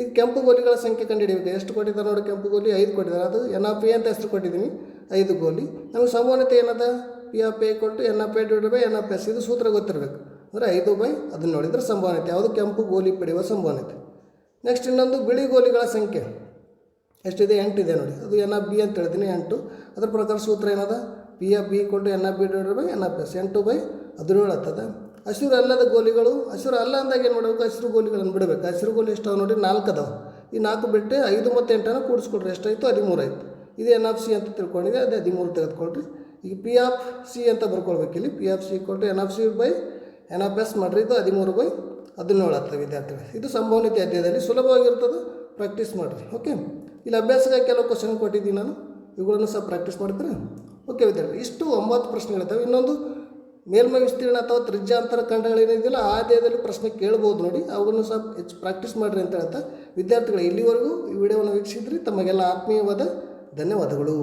ಈಗ ಕೆಂಪು ಗೋಲಿಗಳ ಸಂಖ್ಯೆ ಕಂಡುಹಿಡಿಯಬೇಕು. ಎಷ್ಟು ಕೊಟ್ಟಿದ್ದಾರೆ ನೋಡಿ, ಕೆಂಪು ಗೋಲಿ ಐದು ಕೊಟ್ಟಿದ್ದಾರೆ. ಅದು ಎನ್ ಆಫ್ ಎ ಅಂತ ಹೆಸರು ಕೊಟ್ಟಿದ್ದೀನಿ. ಐದು ಗೋಲಿ. ನಮಗೆ ಸಂಭವನೀಯತೆ ಏನದ? ಪಿ ಎಫ್ ಎ ಕೊಟ್ಟು n of A divide by, n of S ಇದು ಸೂತ್ರ ಗೊತ್ತಿರಬೇಕು. ಅಂದರೆ ಐದು ಬೈ, ಅದನ್ನು ನೋಡಿದ್ರೆ ಸಂಭವನೀಯತೆ. ಯಾವುದು ಕೆಂಪು ಗೋಲಿ ಪಡೆಯುವ ಸಂಭವನೀಯತೆ. ನೆಕ್ಸ್ಟ್ ಇನ್ನೊಂದು ಬಿಳಿ ಗೋಲಿಗಳ ಸಂಖ್ಯೆ. ಎಷ್ಟಿದೆ? ಇದೆ ನೋಡಿ. ಅದು ಎನ್ ಎಫ್ ಬಿ ಅಂತ ಹೇಳ್ತೀನಿ, ಎಂಟು. ಅದ್ರ ಪ್ರಕಾರ ಸೂತ್ರ ಏನದ? ಪಿ ಎಫ್ ಬಿ ಕೊಟ್ಟು n of B divide by, n of S ಎಂಟು ಬೈ ಹದಿನೇಳು ಆಗ್ತದೆ ಹಸಿರು ಅಲ್ಲದ ಗೋಲಿಗಳು, ಹಸಿರು ಅಲ್ಲ ಅಂದಾಗ ಏನು ಮಾಡಬೇಕು? ಹಸಿರು ಗೋಲಿಗಳನ್ನು ಬಿಡಬೇಕು. ಹಸಿರು ಗೋಲಿ ಎಷ್ಟು ನೋಡಿ? ನಾಲ್ಕು ಅದಾವೆ. ಈ ನಾಲ್ಕು ಬಿಟ್ಟು ಐದು ಮತ್ತು ಎಂಟನ್ನು ಕೂಡಿಸ್ಕೊಡ್ರಿ ಎಷ್ಟಾಯಿತು? ಹದಿಮೂರು ಆಯಿತು ಇದು ಎನ್ ಎಫ್ ಸಿ ಅಂತ ತಿಳ್ಕೊಂಡಿದೆ, ಅದೇ ಹದಿಮೂರು ತೆಗೆದುಕೊಳ್ರಿ. ಈಗ ಪಿ ಆಫ್ ಸಿ ಅಂತ ಬರ್ಕೊಳ್ಬೇಕು. ಇಲ್ಲಿ ಪಿ ಆಫ್ ಸಿ ಕೊಟ್ಟು n of C by n of S ಮಾಡಿರಿ, ಇದು ಹದಿಮೂರು ಬೈ ಹದಿನೇಳು ಆಗ್ತದೆ ವಿದ್ಯಾರ್ಥಿಗಳು. ಇದು ಸಂಭವನೀಯತೆ ಅಧ್ಯಯದಲ್ಲಿ ಸುಲಭವಾಗಿರ್ತದೆ ಪ್ರಾಕ್ಟೀಸ್ ಮಾಡಿರಿ ಓಕೆ ಇಲ್ಲಿ ಅಭ್ಯಾಸಕ್ಕೆ ಕೆಲವು ಕ್ವಶನ್ ಕೊಟ್ಟಿದ್ದೀನಿ ನಾನು, ಇವುಗಳನ್ನು ಸಹ ಪ್ರಾಕ್ಟೀಸ್ ಮಾಡ್ತೀರಾ? ಓಕೆ ವಿದ್ಯಾರ್ಥಿ, ಇಷ್ಟು ಒಂಬತ್ತು ಪ್ರಶ್ನೆಗಳಿದ್ದಾವೆ ಇನ್ನೊಂದು ಮೇಲ್ಮೈ ವಿಸ್ತೀರ್ಣ ಅಥವಾ ತ್ರಿಜ್ಯಾಂತರ ಖಂಡಗಳೇನಿದೆಯಲ್ಲ ಆ ದೇಹದಲ್ಲಿ ಪ್ರಶ್ನೆ ಕೇಳ್ಬೋದು ನೋಡಿ, ಅವುಗಳನ್ನು ಸಹ ಹೆಚ್ಚು ಪ್ರಾಕ್ಟೀಸ್ ಮಾಡಿರಿ ಅಂತ ಹೇಳ್ತಾ, ವಿದ್ಯಾರ್ಥಿಗಳು, ಇಲ್ಲಿವರೆಗೂ ಈ ವಿಡಿಯೋವನ್ನು ವೀಕ್ಷಿಸಿದ್ರಿ, ತಮಗೆಲ್ಲ ಆತ್ಮೀಯವಾದ ಧನ್ಯವಾದಗಳು.